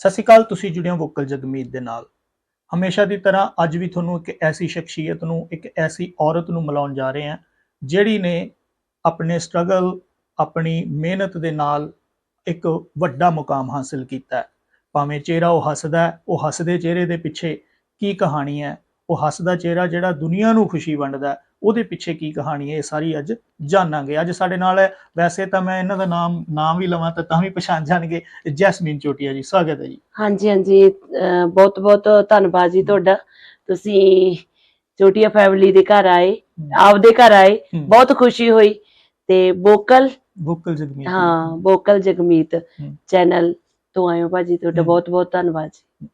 ਸਤਿ ਸ਼੍ਰੀ ਅਕਾਲ, ਤੁਸੀਂ ਜੁੜੇ ਹੋ ਵੋਕਲ ਜਗਮੀਤ ਦੇ ਨਾਲ। ਹਮੇਸ਼ਾ ਦੀ ਤਰ੍ਹਾਂ ਅੱਜ ਵੀ ਤੁਹਾਨੂੰ ਇੱਕ ਐਸੀ ਸ਼ਖਸੀਅਤ ਨੂੰ, ਇੱਕ ਐਸੀ ਔਰਤ ਨੂੰ ਮਿਲਾਉਣ ਜਾ ਰਹੇ ਹਾਂ, ਜਿਹੜੀ ਨੇ ਆਪਣੇ ਸਟਰਗਲ ਆਪਣੀ ਮਿਹਨਤ ਦੇ ਨਾਲ ਇੱਕ ਵੱਡਾ ਮੁਕਾਮ ਹਾਸਲ ਕੀਤਾ ਹੈ। ਭਾਵੇਂ ਚਿਹਰਾ ਉਹ ਹੱਸਦਾ ਹੈ, ਉਹ ਹੱਸਦੇ ਚਿਹਰੇ ਦੇ ਪਿੱਛੇ ਕੀ ਕਹਾਣੀ ਹੈ, ਉਹ ਹੱਸਦਾ ਚਿਹਰਾ ਜਿਹੜਾ ਦੁਨੀਆ ਨੂੰ ਖੁਸ਼ੀ ਵੰਡਦਾ ਉਹਦੇ ਪਿੱਛੇ ਕੀ ਕਹਾਣੀ ਹੈ ਇਹ ਸਾਰੀ ਅੱਜ ਜਾਣਾਂਗੇ। ਅੱਜ ਸਾਡੇ ਨਾਲ ਹੈ ਵੈਸੇ ਤਾਂ ਮੈਂ ਇਹਨਾਂ ਦਾ ਨਾਮ ਨਾਮ ਵੀ ਲਵਾਂ ਤਾਂ ਤਾਂ ਵੀ ਪਛਾਣ ਜਾਣਗੇ ਜੈਸਮੀਨ ਚੋਟੀਆ ਜੀ। ਸਵਾਗਤ ਹੈ ਜੀ। ਹਾਂਜੀ ਹਾਂਜੀ। ਬਹੁਤ ਬਹੁਤ ਧੰਨਵਾਦ ਜੀ ਤੁਹਾਡਾ। ਤੁਸੀਂ ਚੋਟੀਆ ਫੈਮਿਲੀ ਦੇ ਘਰ ਆਏ ਆਪਦੇ ਘਰ ਆਏ। ਬਹੁਤ ਖੁਸ਼ੀ ਹੋਈ। ਤੇ ਬੋਕਲ? ਵੋਕਲ ਜਗਮੀਤ ਹਾਂ ਬੋਕਲ ਜਗਮੀਤ। ਚੈਨਲ ਤੋਂ ਆਏ ਹੋ ਭਾਜੀ। ਤੁਹਾਡਾ। ਬਹੁਤ ਬਹੁਤ ਧੰਨਵਾਦ ਜੀ।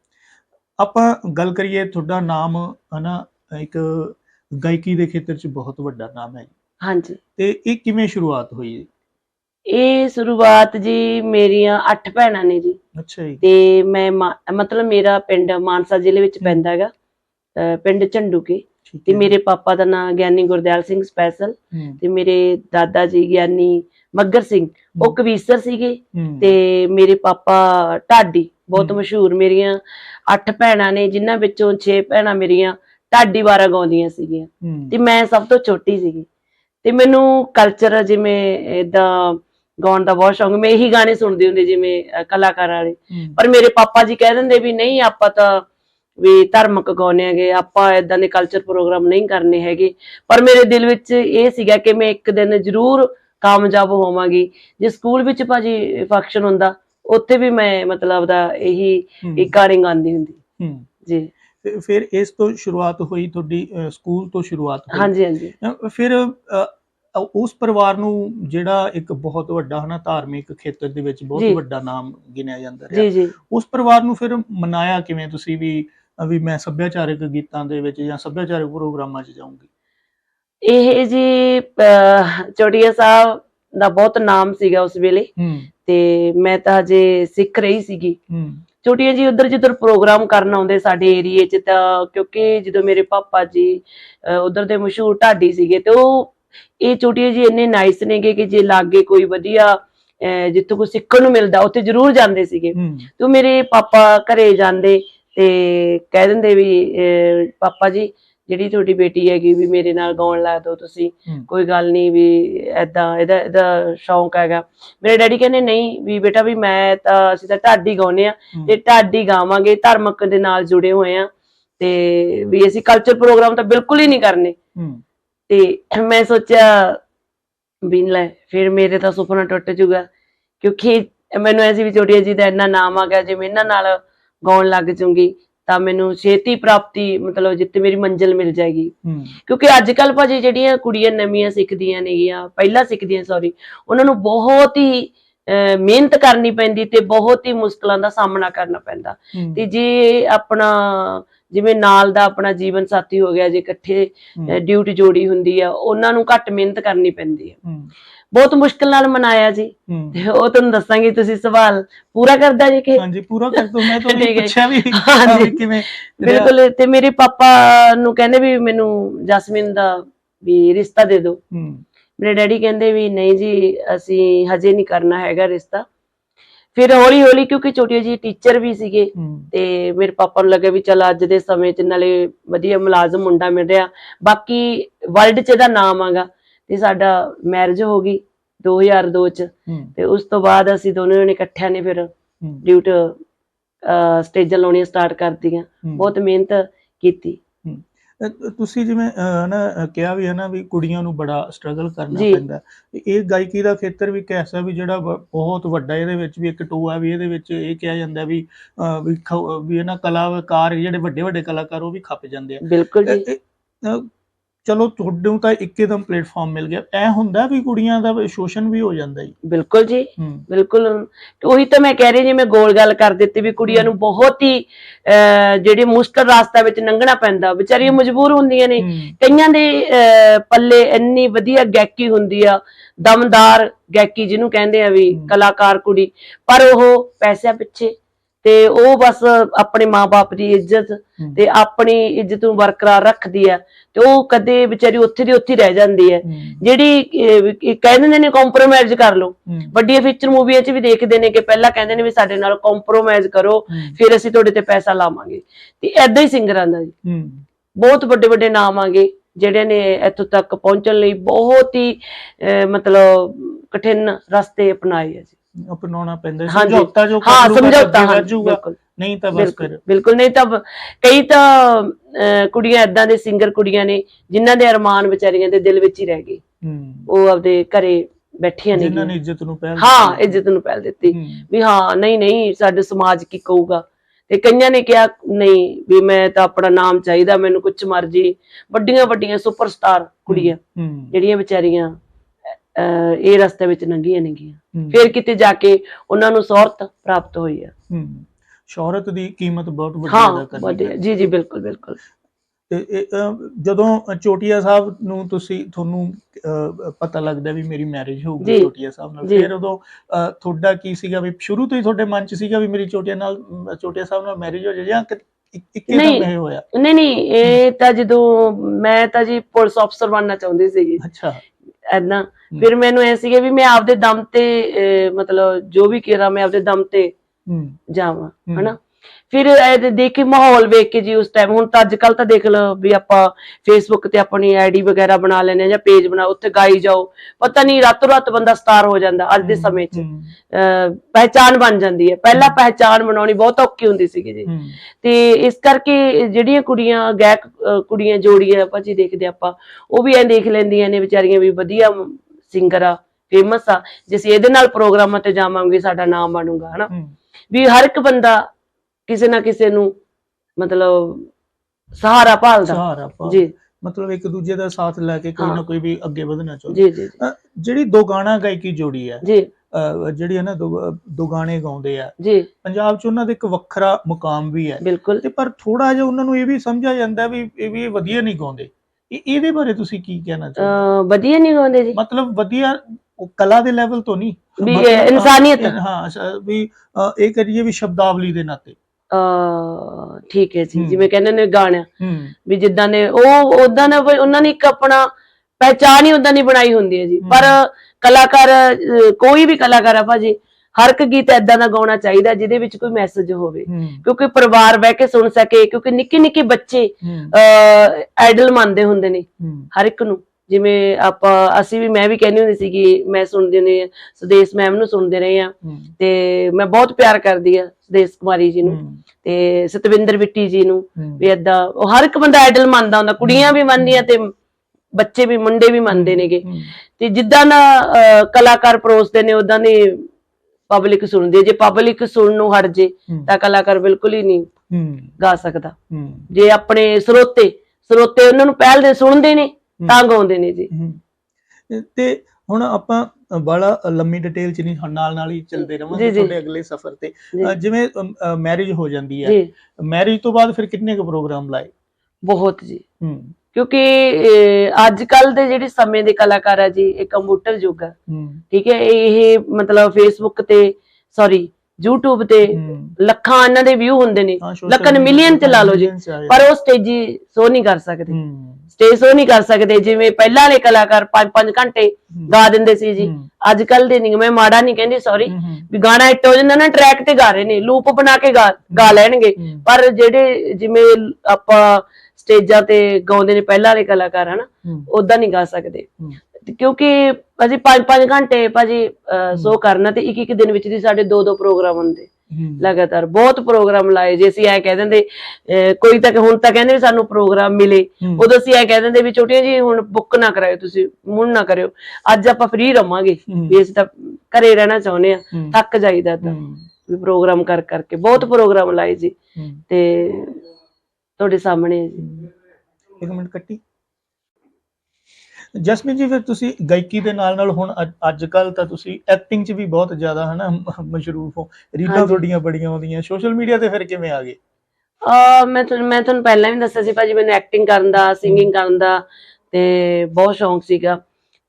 ਆਪਾਂ ਗੱਲ ਕਰੀਏ ਤੁਹਾਡਾ ਨਾਮ ਹਨਾ ਇੱਕ ਗਾਇਕੀ ਦੇ ਖੇਤਰ 'ਚ ਬਹੁਤ ਵੱਡਾ ਨਾਮ ਹੈ ਜੀ। ਹਾਂਜੀ। ਤੇ ਇਹ ਕਿਵੇਂ ਸ਼ੁਰੂਆਤ ਹੋਈ ਜੀ? ਇਹ ਸ਼ੁਰੂਆਤ ਜੀ ਮੇਰੀਆਂ 8 ਭੈਣਾਂ ਨੇ ਜੀ। ਅੱਛਾ ਜੀ। ਤੇ ਮੈਂ ਮਾ- ਮਤਲਬ ਮੇਰਾ ਪਿੰਡ ਮਾਨਸਾ ਜ਼ਿਲ੍ਹੇ ਵਿੱਚ ਪੈਂਦਾ ਹੈਗਾ ਅਹ ਪਿੰਡ ਝੰਡੂਕੇ। ਠੀਕ ਤੇ ਹੈ। ਮੇਰੇ ਪਾਪਾ ਦਾ ਨਾਮ ਗਿਆਨੀ ਗੁਰਦਿਆਲ ਸਿੰਘ ਸਪੈਸ਼ਲ। ਹੂੰ, ਤੇ ਮੇਰੇ ਦਾਦਾ ਜੀ ਗਿਆਨੀ ਮੱਗਰ ਸਿੰਘ। ਉਹ ਹੂੰ, ਕਵੀਸਰ ਸੀਗੇ। ਹੂੰ, ਤੇ ਮੇਰੇ ਪਾਪਾ ਢਾਡੀ ਬਹੁਤ ਹਮ। ਮਸ਼ਹੂਰ ਮੇਰੀਆਂ ਅੱਠ ਭੈਣਾਂ ਨੇ ਜਿਨ੍ਹਾਂ ਵਿੱਚੋਂ 6 ਭੈਣਾਂ ਮੇਰੀਆਂ ਢਾਡੀ ਵਾਰਾ ਗਾਉਂਦੀਆਂ ਸੀਗੀਆਂ। ਤੇ ਮੈਂ ਸਭ ਤੋਂ ਛੋਟੀ ਸੀਗੀ। ਤੇ ਮੈਨੂੰ ਕਲਚਰ ਜਿਵੇਂ ਇਦਾਂ ਗਾਉਣ ਦਾ ਬਹੁਤ ਸ਼ੌਂਕ ਮੈਂ ਇਹੀ ਗਾਣੇ ਸੁਣਦੀ ਹੁੰਦੀ ਜਿਵੇਂ ਕਲਾਕਾਰਾਂ ਵਾਲੇ। ਪਰ ਮੇਰੇ ਪਾਪਾ ਜੀ ਕਹਿ ਦਿੰਦੇ ਵੀ ਨਹੀਂ ਆਪਾਂ ਤਾਂ ਵੀ ਧਾਰਮਿਕ ਗਾਉਣੇ ਹੈਗੇ ਆਪਾਂ ਇਦਾਂ ਦੇ ਕਲਚਰ ਪ੍ਰੋਗਰਾਮ ਨਹੀਂ ਕਰਨੇ ਹੈਗੇ। ਪਰ ਮੇਰੇ ਦਿਲ ਵਿੱਚ ਇਹ ਸੀਗਾ ਕਿ ਮੈਂ ਇੱਕ ਦਿਨ ਜ਼ਰੂਰ ਕਾਮਯਾਬ ਹੋਵਾਂਗੀ। ਜੇ ਸਕੂਲ ਵਿੱਚ ਭਾਜੀ ਫੰਕਸ਼ਨ ਹੁੰਦਾ ਉੱਥੇ ਵੀ ਮੈਂ ਮਤਲਬ ਦਾ ਇਹੀ ਇੱਕ ਗਾਣੇ ਗਾਉਂਦੀ ਹੁੰਦੀ। ਜੀ। ਤੇ ਫਿਰ ਇਸ ਤੋਂ ਸ਼ੁਰੂਆਤ ਹੋਈ ਤੁਹਾਡੀ ਸਕੂਲ ਤੋਂ ਸ਼ੁਰੂਆਤ ਹੋਈ। ਹਾਂਜੀ ਹਾਂਜੀ। ਫਿਰ ਉਸ ਪਰਿਵਾਰ ਨੂੰ ਜਿਹੜਾ ਇੱਕ ਬਹੁਤ ਵੱਡਾ ਹਨਾ ਧਾਰਮਿਕ ਖੇਤਰ ਦੇ ਵਿੱਚ ਬਹੁਤ। ਵੱਡਾ ਨਾਮ ਗਿਣਿਆ ਜਾਂਦਾ ਰਿਹਾ। ਉਸ ਪਰਿਵਾਰ ਨੂੰ ਫਿਰ ਮਨਾਇਆ ਕਿਵੇਂ ਤੁਸੀਂ ਵੀ ਵੀ ਮੈਂ ਸੱਭਿਆਚਾਰਕ ਗੀਤਾਂ ਦੇ ਵਿੱਚ ਜਾਂ ਸੱਭਿਆਚਾਰਕ ਪ੍ਰੋਗਰਾਮਾਂ 'ਚ ਜਾਊਂਗੀ? ਇਹ ਜੀ ਚੋਟੀਆ ਸਾਹਿਬ ਦਾ ਬਹੁਤ ਨਾਮ ਸੀਗਾ ਉਸ ਵੇਲੇ। ਤੇ ਮੈਂ ਤਾਂ ਹਜੇ ਸਿੱਖ ਰਹੀ ਸੀਗੀ। ਹੂੰ। ਛੋਟੀਆਂ ਜੀ ਉਧਰ ਜਿੱਧਰ ਪ੍ਰੋਗਰਾਮ ਕਰਨ ਆਉਂਦੇ ਸਾਡੇ ਏਰੀਏ 'ਚ ਤਾਂ ਕਿਉਂਕਿ ਜਦੋਂ ਮੇਰੇ ਪਾਪਾ ਜੀ ਉਧਰ ਦੇ ਮਸ਼ਹੂਰ ਢਾਡੀ ਸੀਗੇ ਤੇ ਉਹ ਇਹ ਛੋਟੀਆਂ ਜੀ ਇੰਨੇ ਨਾਈਸ ਨੇਗੇ ਕਿ ਜੇ ਲਾਗੇ ਕੋਈ ਵਧੀਆ ਜਿੱਥੋਂ ਕੋਈ ਸਿੱਖਣ ਨੂੰ ਮਿਲਦਾ ਉੱਥੇ ਜ਼ਰੂਰ ਜਾਂਦੇ ਸੀਗੇ। ਤੇ ਮੇਰੇ ਪਾਪਾ ਘਰੇ ਜਾਂਦੇ ਤੇ ਕਹਿ ਦਿੰਦੇ ਵੀ ਪਾਪਾ ਜੀ ਜਿਹੜੀ ਤੁਹਾਡੀ ਬੇਟੀ ਹੈਗੀ ਵੀ ਮੇਰੇ ਨਾਲ ਗਾਉਣ ਲਾ ਦਿਓ ਤੁਸੀਂ। ਕੋਈ ਗੱਲ ਨਹੀਂ ਵੀ ਐਦਾਂ ਇਹਦਾ ਇਹਦਾ ਸ਼ੌਂਕ ਹੈਗਾ ਮੇਰੇ ਡੈਡੀ ਕਹਿੰਦੇ ਨਹੀਂ ਵੀ ਬੇਟਾ ਵੀ ਮੈਂ ਤਾਂ ਅਸੀਂ ਤਾਂ ਢਾਡੀ ਗਾਉਨੇ ਆ। ਤੇ ਢਾਡੀ ਗਾਵਾਂਗੇ ਧਾਰਮਿਕ ਦੇ ਨਾਲ ਜੁੜੇ ਹੋਏ ਆ ਤੇ ਵੀ ਅਸੀਂ ਕਲਚਰ ਪ੍ਰੋਗਰਾਮ ਤਾਂ ਬਿਲਕੁਲ ਹੀ ਨਹੀਂ ਕਰਨੇ ਤੇ ਮੈਂ ਸੋਚਿਆ ਵੀ ਲੈ ਫਿਰ ਮੇਰੇ ਤਾਂ ਸੁਪਨਾ ਟੁੱਟ ਜੂਗਾ ਕਿਉਂਕਿ ਮੈਨੂੰ ਐਸੀ ਵੀ ਛੋਟੀ ਜੀ ਦਾ ਇੰਨਾ ਨਾਮ ਆ ਗਿਆ ਜੇ ਮੈਂ ਇਹਨਾਂ ਨਾਲ ਗਾਉਣ ਲੱਗ ਜੂੰਗੀ ਤਾਂ ਮੈਨੂੰ ਛੇਤੀ ਪ੍ਰਾਪਤੀ ਮਤਲਬ ਜਿੱਤੇ ਮੇਰੀ ਮੰਜ਼ਿਲ ਮਿਲ ਜਾਏਗੀ। ਕਿਉਂਕਿ ਅੱਜ ਕੱਲ ਭਾਜੀ ਜਿਹੜੀਆਂ ਕੁੜੀਆਂ ਨਵੀਆਂ ਸਿੱਖਦੀਆਂ ਨੇਗੀਆਂ ਪਹਿਲਾਂ ਸਿੱਖਦੀਆਂ ਸੌਰੀ ਉਹਨਾਂ ਨੂੰ ਬਹੁਤ ਹੀ ਮਿਹਨਤ ਕਰਨੀ ਪੈਂਦੀ ਤੇ ਬਹੁਤ ਹੀ ਮੁਸ਼ਕਲਾਂ ਦਾ ਸਾਹਮਣਾ ਕਰਨਾ ਪੈਂਦਾ। ਤੇ ਜੇ ਆਪਣਾ ਜਿਵੇਂ ਨਾਲ ਦਾ ਆਪਣਾ ਜੀਵਨ ਸਾਥੀ ਹੋ ਗਿਆ ਜੇ ਇਕੱਠੇ ਡਿਊਟੀ ਜੋੜੀ ਹੁੰਦੀ ਆ ਉਹਨਾਂ ਨੂੰ ਘੱਟ ਮਿਹਨਤ ਕਰਨੀ ਪੈਂਦੀ ਆ। ਬਹੁਤ ਮੁਸ਼ਕਲ ਨਾਲ ਮਨਾਇਆ ਜੀ। ਤੇ ਉਹ ਤੁਹਾਨੂੰ ਦੱਸਾਂਗੀ ਤੁਸੀਂ ਸਵਾਲ ਪੂਰਾ ਕਰਦਾ ਜੀ ਕਿ ਹਾਂਜੀ ਪੂਰਾ ਕਰ ਦੋ ਮੈਂ ਤੁਹਾਨੂੰ। ਪੁੱਛਿਆ ਵੀ ਕਿਵੇਂ। ਬਿਲਕੁਲ ਤੇ ਮੇਰੇ ਪਾਪਾ ਨੂੰ ਕਹਿੰਦੇ ਵੀ ਮੈਨੂੰ ਜਸਮੀਨ ਦਾ ਵੀ ਰਿਸ਼ਤਾ ਦੇ ਦਿਓ। ਮੇਰੇ ਡੈਡੀ ਕਹਿੰਦੇ ਵੀ ਨਹੀਂ ਜੀ ਅਸੀਂ ਹਜੇ ਨਹੀਂ ਕਰਨਾ ਹੈਗਾ ਰਿਸ਼ਤਾ। ਫਿਰ ਹੌਲੀ ਹੌਲੀ ਕਿਉਂਕਿ ਛੋਟੀ ਜੀ ਟੀਚਰ ਵੀ ਸੀਗੇ ਤੇ ਮੇਰੇ ਪਾਪਾ ਨੂੰ ਲੱਗਿਆ ਵੀ ਚਲ ਅੱਜ ਦੇ ਸਮੇਂ 'ਚ ਨਾਲੇ ਵਧੀਆ ਮੁਲਾਜ਼ਮ ਮੁੰਡਾ ਮਿਲ ਰਿਹਾ। ਬਾਕੀ ਵਰਲਡ 'ਚ ਇਹਦਾ ਨਾਮ ਆਗਾ ਤੇ ਸਾਡਾ ਮੈਰਿਜ ਹੋ ਗਈ 2002 'ਚ। ਤੇ ਉਸ ਤੋਂ ਬਾਅਦ ਅਸੀਂ ਦੋਨੋਂ ਨੇ ਇਕੱਠਿਆਂ ਨੇ ਫਿਰ ਡਿਊਟ ਸਟੇਜਾਂ ਲਾਉਣੀਆਂ ਸਟਾਰਟ ਕਰਤੀਆਂ। ਬਹੁਤ ਮਿਹਨਤ ਕੀਤੀ। ਤੁਸੀਂ ਜਿਵੇਂ ਨਾ ਕਿਹਾ ਵੀ ਹੈ ਨਾ ਵੀ ਕੁੜੀਆਂ ਨੂੰ ਬੜਾ ਸਟਰਗਲ ਕਰਨਾ। ਪੈਂਦਾ ਤੇ ਇਹ ਗਾਇਕੀ ਦਾ ਖੇਤਰ ਵੀ ਕੈਸਾ ਵੀ ਜਿਹੜਾ ਬਹੁਤ ਵੱਡਾ ਇਹਦੇ ਵਿੱਚ ਵੀ ਇੱਕ ਟੂ ਆ ਵੀ ਇਹਦੇ ਵਿੱਚ ਇਹ ਕਿਹਾ ਜਾਂਦਾ ਵੀ ਵੀ ਵੀ ਇਹਨਾਂ ਕਲਾਕਾਰ ਜਿਹੜੇ ਵੱਡੇ ਵੱਡੇ ਕਲਾਕਾਰ ਉਹ ਵੀ ਖੱਪ ਜਾਂਦੇ ਆ। ਬਿਲਕੁਲ ਜੀ। ਚਲੋ ਤੁਹਾਨੂੰ ਤਾਂ ਇੱਕਦਮ ਪਲੇਟਫਾਰਮ ਮਿਲ ਗਿਆ। ਐ ਹੁੰਦਾ ਵੀ ਕੁੜੀਆਂ ਦਾ ਸ਼ੋਸ਼ਣ ਵੀ ਹੋ ਜਾਂਦਾ ਜੀ। ਬਿਲਕੁਲ ਜੀ ਬਿਲਕੁਲ। ਉਹੀ ਤਾਂ ਮੈਂ ਕਹਿ ਰਹੀ ਜਿਵੇਂ ਗੋਲ ਗੱਲ ਕਰ ਦਿੱਤੀ ਵੀ ਕੁੜੀਆਂ ਨੂੰ ਬਹੁਤ ਹੀ ਜਿਹੜੀ ਮੁਸ਼ਕਲ ਰਾਸਤਾ ਵਿੱਚ ਲੰਘਣਾ ਪੈਂਦਾ ਵਿਚਾਰੀਆਂ ਮਜਬੂਰ ਹੁੰਦੀਆਂ ਨੇ। ਕਈਆਂ ਦੇ ਪੱਲੇ ਇੰਨੀ ਵਧੀਆ ਗਾਇਕੀ ਹੁੰਦੀ ਆ ਦਮਦਾਰ ਗਾਇਕੀ ਜਿਹਨੂੰ ਕਹਿੰਦੇ ਆ ਵੀ। ਕਲਾਕਾਰ ਕੁੜੀ ਪਰ ਉਹ ਪੈਸਿਆਂ ਪਿੱਛੇ ਤੇ ਉਹ ਬਸ ਆਪਣੇ ਮਾਪੇ ਦੀ ਇੱਜ਼ਤ। ਤੇ ਆਪਣੀ ਇੱਜ਼ਤ ਨੂੰ ਬਰਕਰਾਰ ਰੱਖਦੀ ਆ ਤੇ ਉਹ ਕਦੇ ਵਿਚਾਰੀ ਉੱਥੇ ਦੀ ਉੱਥੇ ਹੀ ਰਹਿ ਜਾਂਦੀ ਹੈ। ਜਿਹੜੀ ਕਹਿੰਦੇ ਨੇ ਕੰਪਰੋਮਾਈਜ਼ ਕਰ ਲਓ। ਵੱਡੀਆਂ ਫੀਚਰ ਮੂਵੀਆਂ 'ਚ ਵੀ ਦੇਖਦੇ ਨੇ ਕਿ ਪਹਿਲਾਂ ਕਹਿੰਦੇ ਨੇ ਵੀ ਸਾਡੇ ਨਾਲ ਕੰਪਰੋਮਾਈਜ਼ ਕਰੋ ਫਿਰ ਅਸੀਂ ਤੁਹਾਡੇ ਤੇ ਪੈਸਾ ਲਾਵਾਂਗੇ। ਤੇ ਐਦਾਂ ਹੀ ਸਿੰਗਰਾਂ ਦਾ ਜੀ। ਬਹੁਤ ਵੱਡੇ ਵੱਡੇ ਨਾਮ ਆਗੇ ਜਿਹੜੇ ਨੇ ਇੱਥੋਂ ਤੱਕ ਪਹੁੰਚਣ ਲਈ ਬਹੁਤ ਹੀ ਮਤਲਬ ਕਠਿਨ ਰਸਤੇ ਅਪਣਾਏ ਆ ਜੀ। ਅਪਣਾਉਣਾ ਪੈਂਦਾ ਹਾਂਜੀ। ਸਮਝੌਤਾ ਜੋ ਹਾਂ ਸਮਝੌਤਾ ਹਾਂ ਬਿਲਕੁਲ। ਨਹੀਂ ਤਾਂ ਬਸ ਫਿਰ। ਬਿਲਕੁਲ ਨਹੀਂ ਤਾਂ ਕਈ ਤਾਂ ਕੁੜੀਆਂ ਐਦਾਂ ਦੇ ਸਿੰਗਰ ਕੁੜੀਆਂ ਨੇ ਜਿਨ੍ਹਾਂ ਦੇ ਅਰਮਾਨ ਵਿਚਾਰੀਆਂ ਦੇ ਦਿਲ ਵਿੱਚ ਹੀ ਰਹਿ ਗਏ। ਹੂੰ, ਉਹ ਆਪਦੇ ਘਰੇ ਬੈਠੀਆਂ ਨੇ। ਜਿਨ੍ਹਾਂ ਨੇ ਇੱਜ਼ਤ ਨੂੰ ਪਹਿਲ ਹਾਂ। ਇੱਜ਼ਤ ਨੂੰ ਪਹਿਲ ਦਿੱਤੀ। ਹੂੰ, ਵੀ ਹਾਂ ਨਹੀਂ ਨਹੀਂ ਸਾਡੇ ਸਮਾਜ ਕੀ ਕਹੂਗਾ। ਤੇ ਕਈਆਂ ਨੇ ਕਿਹਾ ਨਹੀਂ ਵੀ ਮੈਂ ਤਾਂ ਆਪਣਾ ਨਾਮ ਚਾਹੀਦਾ ਮੈਨੂੰ ਕੁਝ ਮਰਜ਼ੀ। ਵੱਡੀਆਂ ਵੱਡੀਆਂ ਸੁਪਰਸਟਾਰ ਕੁੜੀਆਂ ਹੂੰ, ਜਿਹੜੀਆਂ ਵਿਚਾਰੀਆਂ ਅਹ, ਇਹ ਰਸਤੇ ਵਿੱਚ ਲੰਘੀਆਂ ਨੇਗੀਆਂ। ਹੂੰ, ਫਿਰ ਕਿਤੇ ਜਾ ਕੇ ਉਹਨਾਂ ਨੂੰ ਸੌਰਤ ਪ੍ਰਾਪਤ ਹੋਈ ਹੂੰ। ਸ਼ੌਹਰਤ ਦੀ ਕੀਮਤ ਬਹੁਤ ਵੱਡੀ ਅਦਾ ਹਾਂ ਕਰਦੀ ਵੱਡੇ ਹੈ ਜੀ ਜੀ ਬਿਲਕੁਲ ਬਿਲਕੁਲ। ਤੇ ਇਹ, ਅਹ, ਜਦੋਂ ਚੋਟੀਆ ਸਾਹਿਬ ਨੂੰ ਤੁਸੀਂ ਤੁਹਾਨੂੰ ਅਹ, ਪਤਾ ਲੱਗਦਾ ਵੀ ਮੇਰੀ ਮੈਰਿਜ ਹੋਊਗੀ ਜੀ। ਚੋਟੀਆ ਸਾਹਿਬ ਨਾਲ ਜੀ। ਫਿਰ ਉਦੋਂ ਅਹ, ਤੁਹਾਡਾ ਕੀ ਸੀਗਾ ਵੀ ਸ਼ੁਰੂ ਤੋਂ ਹੀ ਤੁਹਾਡੇ ਮਨ 'ਚ ਸੀਗਾ ਵੀ ਮੇਰੀ ਚੋਟੀਆ ਨਾਲ ਅਮ, ਚੋਟੀਆ ਸਾਹਿਬ ਨਾਲ ਮੈਰਿਜ ਹੋ ਜਾਏ ਜਾਂ ਕਿ- ਇੱਕ- ਇੱਕੇ ਨਹੀਂ। ਦਮ ਇਹ ਹੋਇਆ? ਨਹੀਂ ਨਹੀਂ ਇਹ ਤਾਂ ਜਦੋਂ ਮੈਂ ਤਾਂ ਜੀ ਪੁਲਿਸ ਅਫਸਰ ਬਣਨਾ ਚਾਹੁੰਦੀ ਸੀਗੀ। ਅੱਛਾ। ਐਦਾਂ ਫਿਰ ਮੈਨੂੰ ਐ ਸੀਗਾ ਵੀ ਮੈਂ ਆਪਦੇ ਦਮ ਤੇ ਅਹ, ਮਤਲਬ ਜੋ ਵੀ ਕਰਾਂ ਮੈਂ ਆਪਦੇ ਦਮ ਤੇ ਹੂੰ। ਜਾਵਾਂ। ਹਨਾ? ਫਿਰ ਇਹ ਦੇਖ ਕੇ ਮਾਹੌਲ ਵੇਖ ਕੇ ਜੀ ਉਸ ਟਾਈਮ ਹੁਣ ਤਾਂ ਅੱਜ ਕੱਲ ਤਾਂ ਦੇਖ ਲਓ ਵੀ ਆਪਾਂ ਫੇਸਬੁੱਕ ਤੇ ਆਪਣੀ ਆਈਡੀ ਵਗੈਰਾ ਬਣਾ ਲੈਂਦੇ ਆ ਜਾਂ ਪੇਜ ਬਣਾ ਉੱਥੇ ਗਾਈ ਜਾਓ ਪਤਾ ਨਹੀਂ ਰਾਤੋਂ ਰਾਤ ਬੰਦਾ ਸਟਾਰ ਹੋ ਜਾਂਦਾ ਅੱਜ ਦੇ ਸਮੇਂ 'ਚ। ਪਹਿਚਾਨ ਬਣ ਜਾਂਦੀ ਹੈ। ਪਹਿਲਾਂ ਪਹਿਚਾਨ ਬਣਾਉਣੀ ਬਹੁਤ ਔਖੀ ਹੁੰਦੀ ਸੀਗੀ ਜੀ। ਤੇ ਇਸ ਕਰਕੇ ਜਿਹੜੀਆਂ ਕੁੜੀਆਂ ਗਾਇਕ ਕੁੜੀਆਂ ਜੋੜੀਆਂ ਭਾਜੀ ਦੇਖਦੇ ਆਪਾਂ ਉਹ ਵੀ ਐਂ ਦੇਖ ਲੈਂਦੀਆਂ ਨੇ ਵਿਚਾਰੀਆਂ ਵੀ ਵਧੀਆ ਸਿੰਗਰ ਆ ਫੇਮਸ ਆ। ਜੇ ਅਸੀਂ ਇਹਦੇ ਨਾਲ ਪ੍ਰੋਗਰਾਮਾਂ ਤੇ ਜਾਵਾਂਗੇ ਸਾਡਾ ਨਾਮ ਬਣੂਗਾ ਹਨਾ। ਵੀ ਹਰ ਇੱਕ ਬੰਦਾ ਕਿਸੇ ਨਾ ਕਿਸੇ ਨੂੰ ਮਤਲਬ ਸਹਾਰਾ ਭਾਲਦਾ। ਸਹਾਰਾ ਪਾ ਜੀ। ਮਤਲਬ ਇੱਕ ਦੂਜੇ ਦਾ ਸਾਥ ਲੈ ਕੇ ਕੋਈ ਹਾਂ। ਨਾ ਕੋਈ ਵੀ ਅੱਗੇ ਵਧਣਾ ਚਾਹੁੰਦਾ। ਜੀ ਜਿਹੜੀ ਦੋ ਗਾਣਾ ਗਾਇਕੀ ਜੋੜੀ ਹੈ ਜੀ। ਜਿਹੜੀ ਹੈ ਨਾ ਦੋ ਦੋ ਗਾਣੇ ਗਾਉਂਦੇ ਆ। ਜੀ। ਪੰਜਾਬ 'ਚ ਉਹਨਾਂ ਦਾ ਇੱਕ ਵੱਖਰਾ ਮੁਕਾਮ ਵੀ ਹੈ। ਬਿਲਕੁਲ। ਤੇ ਪਰ ਥੋੜਾ ਜਿਹਾ ਉਹਨਾਂ ਨੂੰ ਇਹ ਵੀ ਸਮਝਿਆ ਜਾਂਦਾ ਵੀ ਇਹ ਵੀ ਇਹ ਵਧੀਆ ਨਹੀਂ ਗਾਉਂਦੇ। ਇਹ ਇਹਦੇ ਬਾਰੇ ਤੁਸੀਂ ਕੀ ਕਹਿਣਾ ਚਾਹੁੰਦੇ? ਅਹ, ਵਧੀਆ ਨਹੀਂ ਗਾਉਂਦੇ ਜੀ। ਮਤਲਬ ਵਧੀਆ ਉਹ ਕਲਾ ਦੇ ਲੈਵਲ ਤੋਂ ਨਹੀਂ। ਵੀ ਮਤਲਬ, ਇਨਸਾਨੀਅਤ ਹਾਂ, ਵੀ ਇਹ ਕਰੀਏ ਵੀ ਸ਼ਬਦਾਵਲੀ ਦੇ ਨਾਤੇ। ਅਹ, ਠੀਕ ਹੈ ਜੀ। ਜਿਵੇਂ ਕਹਿੰਦੇ ਨੇ ਗਾਣਾ ਵੀ ਜਿੱਦਾਂ ਨੇ ਉਹ ਉਦਾਂ ਨੇ ਉਹਨਾਂ ਨੇ ਇੱਕ ਆਪਣਾ ਪਹਿਚਾਨ ਹੀ ਉਦਾਂ ਦੀ ਬਣਾਈ ਹੁੰਦੀ ਹੈ ਜੀ। ਪਰ ਕਲਾਕਾਰ ਕੋਈ ਵੀ ਕਲਾਕਾਰ ਆ ਭਾਜੀ ਹਰ ਇੱਕ ਗੀਤ ਐਦਾਂ ਦਾ ਗਾਉਣਾ ਚਾਹੀਦਾ ਜਿਹਦੇ ਵਿੱਚ ਕੋਈ ਮੈਸੇਜ ਹੋਵੇ। ਕਿਉਂਕਿ ਪਰਿਵਾਰ ਬਹਿ ਕੇ ਸੁਣ ਸਕੇ ਕਿਉਂਕਿ ਨਿੱਕੇ ਨਿੱਕੇ ਬੱਚੇ ਆਈਡਲ ਮੰਨਦੇ ਹੁੰਦੇ ਨੇ ਹਰ ਇੱਕ ਨੂੰ। ਜਿਵੇਂ ਆਪਾਂ ਅਸੀਂ ਵੀ ਮੈਂ ਵੀ ਕਹਿੰਦੀ ਹੁੰਦੀ ਸੀਗੀ ਮੈਂ ਸੁਣਦੀ ਨੇ ਸੁਦੇਸ਼ ਮੈਮ ਨੂੰ ਸੁਣਦੇ ਰਹੇ ਆ ਤੇ ਮੈਂ ਬਹੁਤ ਪਿਆਰ ਕਰਦੀ ਆ ਸੁਦੇਸ਼ ਕੁਮਾਰੀ ਜੀ ਨੂੰ ਤੇ ਸਤਵਿੰਦਰ ਬਿੱਟੀ ਜੀ ਨੂੰ ਵੀ ਏਦਾਂ ਉਹ ਹਰ ਇੱਕ ਬੰਦਾ ਆਈਡਲ ਮੰਨਦਾ ਹੁੰਦਾ ਕੁੜੀਆਂ ਵੀ ਮੰਨਦੀਆਂ ਤੇ ਬੱਚੇ ਵੀ ਮੁੰਡੇ ਵੀ ਮੰਨਦੇ ਨੇਗੇ। ਤੇ ਜਿੱਦਾਂ ਦਾ ਕਲਾਕਾਰ ਪਰੋਸਦੇ ਨੇ ਉਦਾਂ ਦੀ ਪਬਲਿਕ ਸੁਣਦੀ। ਜੇ ਪਬਲਿਕ ਸੁਣਨ ਨੂੰ ਹਟ ਜੇ ਤਾਂ ਕਲਾਕਾਰ ਬਿਲਕੁਲ ਹੀ ਨਹੀਂ ਗਾ ਸਕਦਾ। ਜੇ ਆਪਣੇ ਸਰੋਤੇ ਸਰੋਤੇ ਉਹਨਾਂ ਨੂੰ ਪਹਿਲ ਦੇ ਸੁਣਦੇ ਨੇ ਤਾਂ ਗਾਉਂਦੇ ਨੇ ਜੀ। ਤੇ ਹੁਣ ਆਪਾਂ ਬੜਾ ਲੰਮੀ ਡਿਟੇਲ ਚ ਨਹੀਂ ਨਾਲ ਨਾਲ ਹੀ ਚੱਲਦੇ ਰਵਾਂਗੇ। ਤੁਹਾਡੇ ਅਗਲੇ ਸਫ਼ਰ ਤੇ। ਜਿਵੇਂ ਮੈਰਿਜ ਹੋ ਜਾਂਦੀ ਹੈ। ਮੈਰਿਜ ਤੋਂ ਬਾਅਦ ਫਿਰ ਕਿੰਨੇ ਕੁ ਪ੍ਰੋਗਰਾਮ ਲਾਏ? ਬਹੁਤ ਜੀ। ਕਿਉਂਕਿ ਅੱਜ ਕੱਲ ਦੇ ਜਿਹੜੇ ਸਮੇਂ ਦੇ ਕਲਾਕਾਰ ਆ ਜੀ ਇਹ ਕੰਪਿਊਟਰ ਯੁੱਗ ਆ। ਹੂੰ। ਠੀਕ ਹੈ ਇਹ ਮਤਲਬ ਫੇਸਬੁੱਕ ਤੇ ਸੌਰੀ YouTube ਤੇ ਲੱਖਾਂ ਇਹਨਾਂ ਦੇ ਵਿਊ ਹੁੰਦੇ ਨੇ। ਲੱਖਾਂ ਮਿਲੀਅਨ ਚ ਲਾ ਲਓ ਜੀ। ਪਰ ਉਹ ਸਟੇਜੀ ਸ਼ੋ ਨਹੀਂ ਕਰ ਸਕਦੇ। ਸਟੇਜ ਸ਼ੋ ਨਹੀਂ ਕਰ ਸਕਦੇ ਜਿਵੇਂ ਪਹਿਲਾਂ ਵਾਲੇ ਕਲਾਕਾਰ 5-5 ਘੰਟੇ ਗਾ ਦਿੰਦੇ ਸੀ ਜੀ। ਅੱਜ ਕੱਲ ਦੇ ਨਹੀਂ ਮੈਂ ਮਾੜਾ ਨਹੀਂ ਕਹਿੰਦੀ ਸੌਰੀ ਵੀ ਗਾਣਾ ਹਿੱਟ ਹੋ ਜਾਂਦਾ ਨਾ ਟਰੈਕ ਤੇ ਗਾ ਰਹੇ ਨੇ ਲੂਪ ਬਣਾ ਕੇ ਗਾ ਲੈਣਗੇ। ਪਰ ਜਿਹੜੇ ਜਿਵੇਂ ਆਪਾਂ ਸਟੇਜਾਂ ਤੇ ਗਾਉਂਦੇ ਨੇ ਪਹਿਲਾਂ ਵਾਲੇ ਕਲਾਕਾਰ ਹਨਾ ਉਦਾਂ ਨਹੀਂ ਗਾ ਸਕਦੇ। ਕਿਉਂਕਿ ਭਾਜੀ 5-5 ਘੰਟੇ ਭਾਜੀ ਸ਼ੋ ਕਰਨਾ ਤੇ ਇੱਕ ਇੱਕ ਦਿਨ ਵਿੱਚ ਦੀ ਸਾਡੇ ਦੋ ਦੋ ਪ੍ਰੋਗਰਾਮ ਹੁੰਦੇ। ਲਗਾਤਾਰ ਬਹੁਤ ਪ੍ਰੋਗਰਾਮ ਲਾਏ ਜੇ ਅਸੀਂ ਐ ਕਹਿ ਦਿੰਦੇ ਕੋਈ ਤਾਂ ਹੁਣ ਤਾਂ ਕਹਿੰਦੇ ਵੀ ਸਾਨੂੰ ਪ੍ਰੋਗਰਾਮ ਮਿਲੇ। ਉਦੋਂ ਅਸੀਂ ਐ ਕਹਿ ਦਿੰਦੇ ਵੀ ਛੋਟੀਆਂ ਜੀ ਹੁਣ ਬੁੱਕ ਨਾ ਕਰਾਇਓ ਤੁਸੀਂ ਹੁਣ ਨਾ ਕਰਿਓ। ਅੱਜ ਆਪਾਂ ਫ੍ਰੀ ਰਵਾਂਗੇ। ਵੀ ਅਸੀਂ ਤਾਂ ਘਰੇ ਰਹਿਣਾ ਚਾਹੁੰਦੇ ਆ। ਥੱਕ ਜਾਈਦਾ ਤਾਂ। ਵੀ ਪ੍ਰੋਗਰਾਮ ਕਰ ਕਰਕੇ। ਬਹੁਤ ਪ੍ਰੋਗਰਾਮ ਲਾਏ ਜੀ। ਤੇ ਤੁਹਾਡੇ ਸਾਹਮਣੇ ਜੀ। ਇੱਕ ਮਿੰਟ ਕੱਟੀ। ਜਸਮੀਨ ਜੀ ਫਿਰ ਤੁਸੀਂ ਗਾਇਕੀ ਦੇ ਨਾਲ ਨਾਲ ਹੁਣ ਅੱਜ ਕੱਲ ਤਾਂ ਤੁਸੀਂ ਐਕਟਿੰਗ 'ਚ ਵੀ ਬਹੁਤ ਜ਼ਿਆਦਾ ਹਨਾ ਮਸ਼ਰੂਫ ਹੋ। ਰੀਲਾਂ। ਤੁਹਾਡੀਆਂ ਬੜੀਆਂ ਆਉਂਦੀਆਂ। ਸੋਸ਼ਲ ਮੀਡੀਆ ਤੇ ਫਿਰ ਕਿਵੇਂ ਆ ਗਏ? ਆ ਮੈਂ ਤੁਹਾਨੂੰ ਮੈਂ ਤੁਹਾਨੂੰ ਪਹਿਲਾਂ ਵੀ ਦੱਸਿਆ ਸੀ ਭਾਜੀ ਮੈਨੂੰ ਐਕਟਿੰਗ ਕਰਨ ਦਾ ਸਿੰਗਿੰਗ ਕਰਨ ਦਾ ਤੇ ਬਹੁਤ ਸ਼ੌਂਕ ਸੀਗਾ।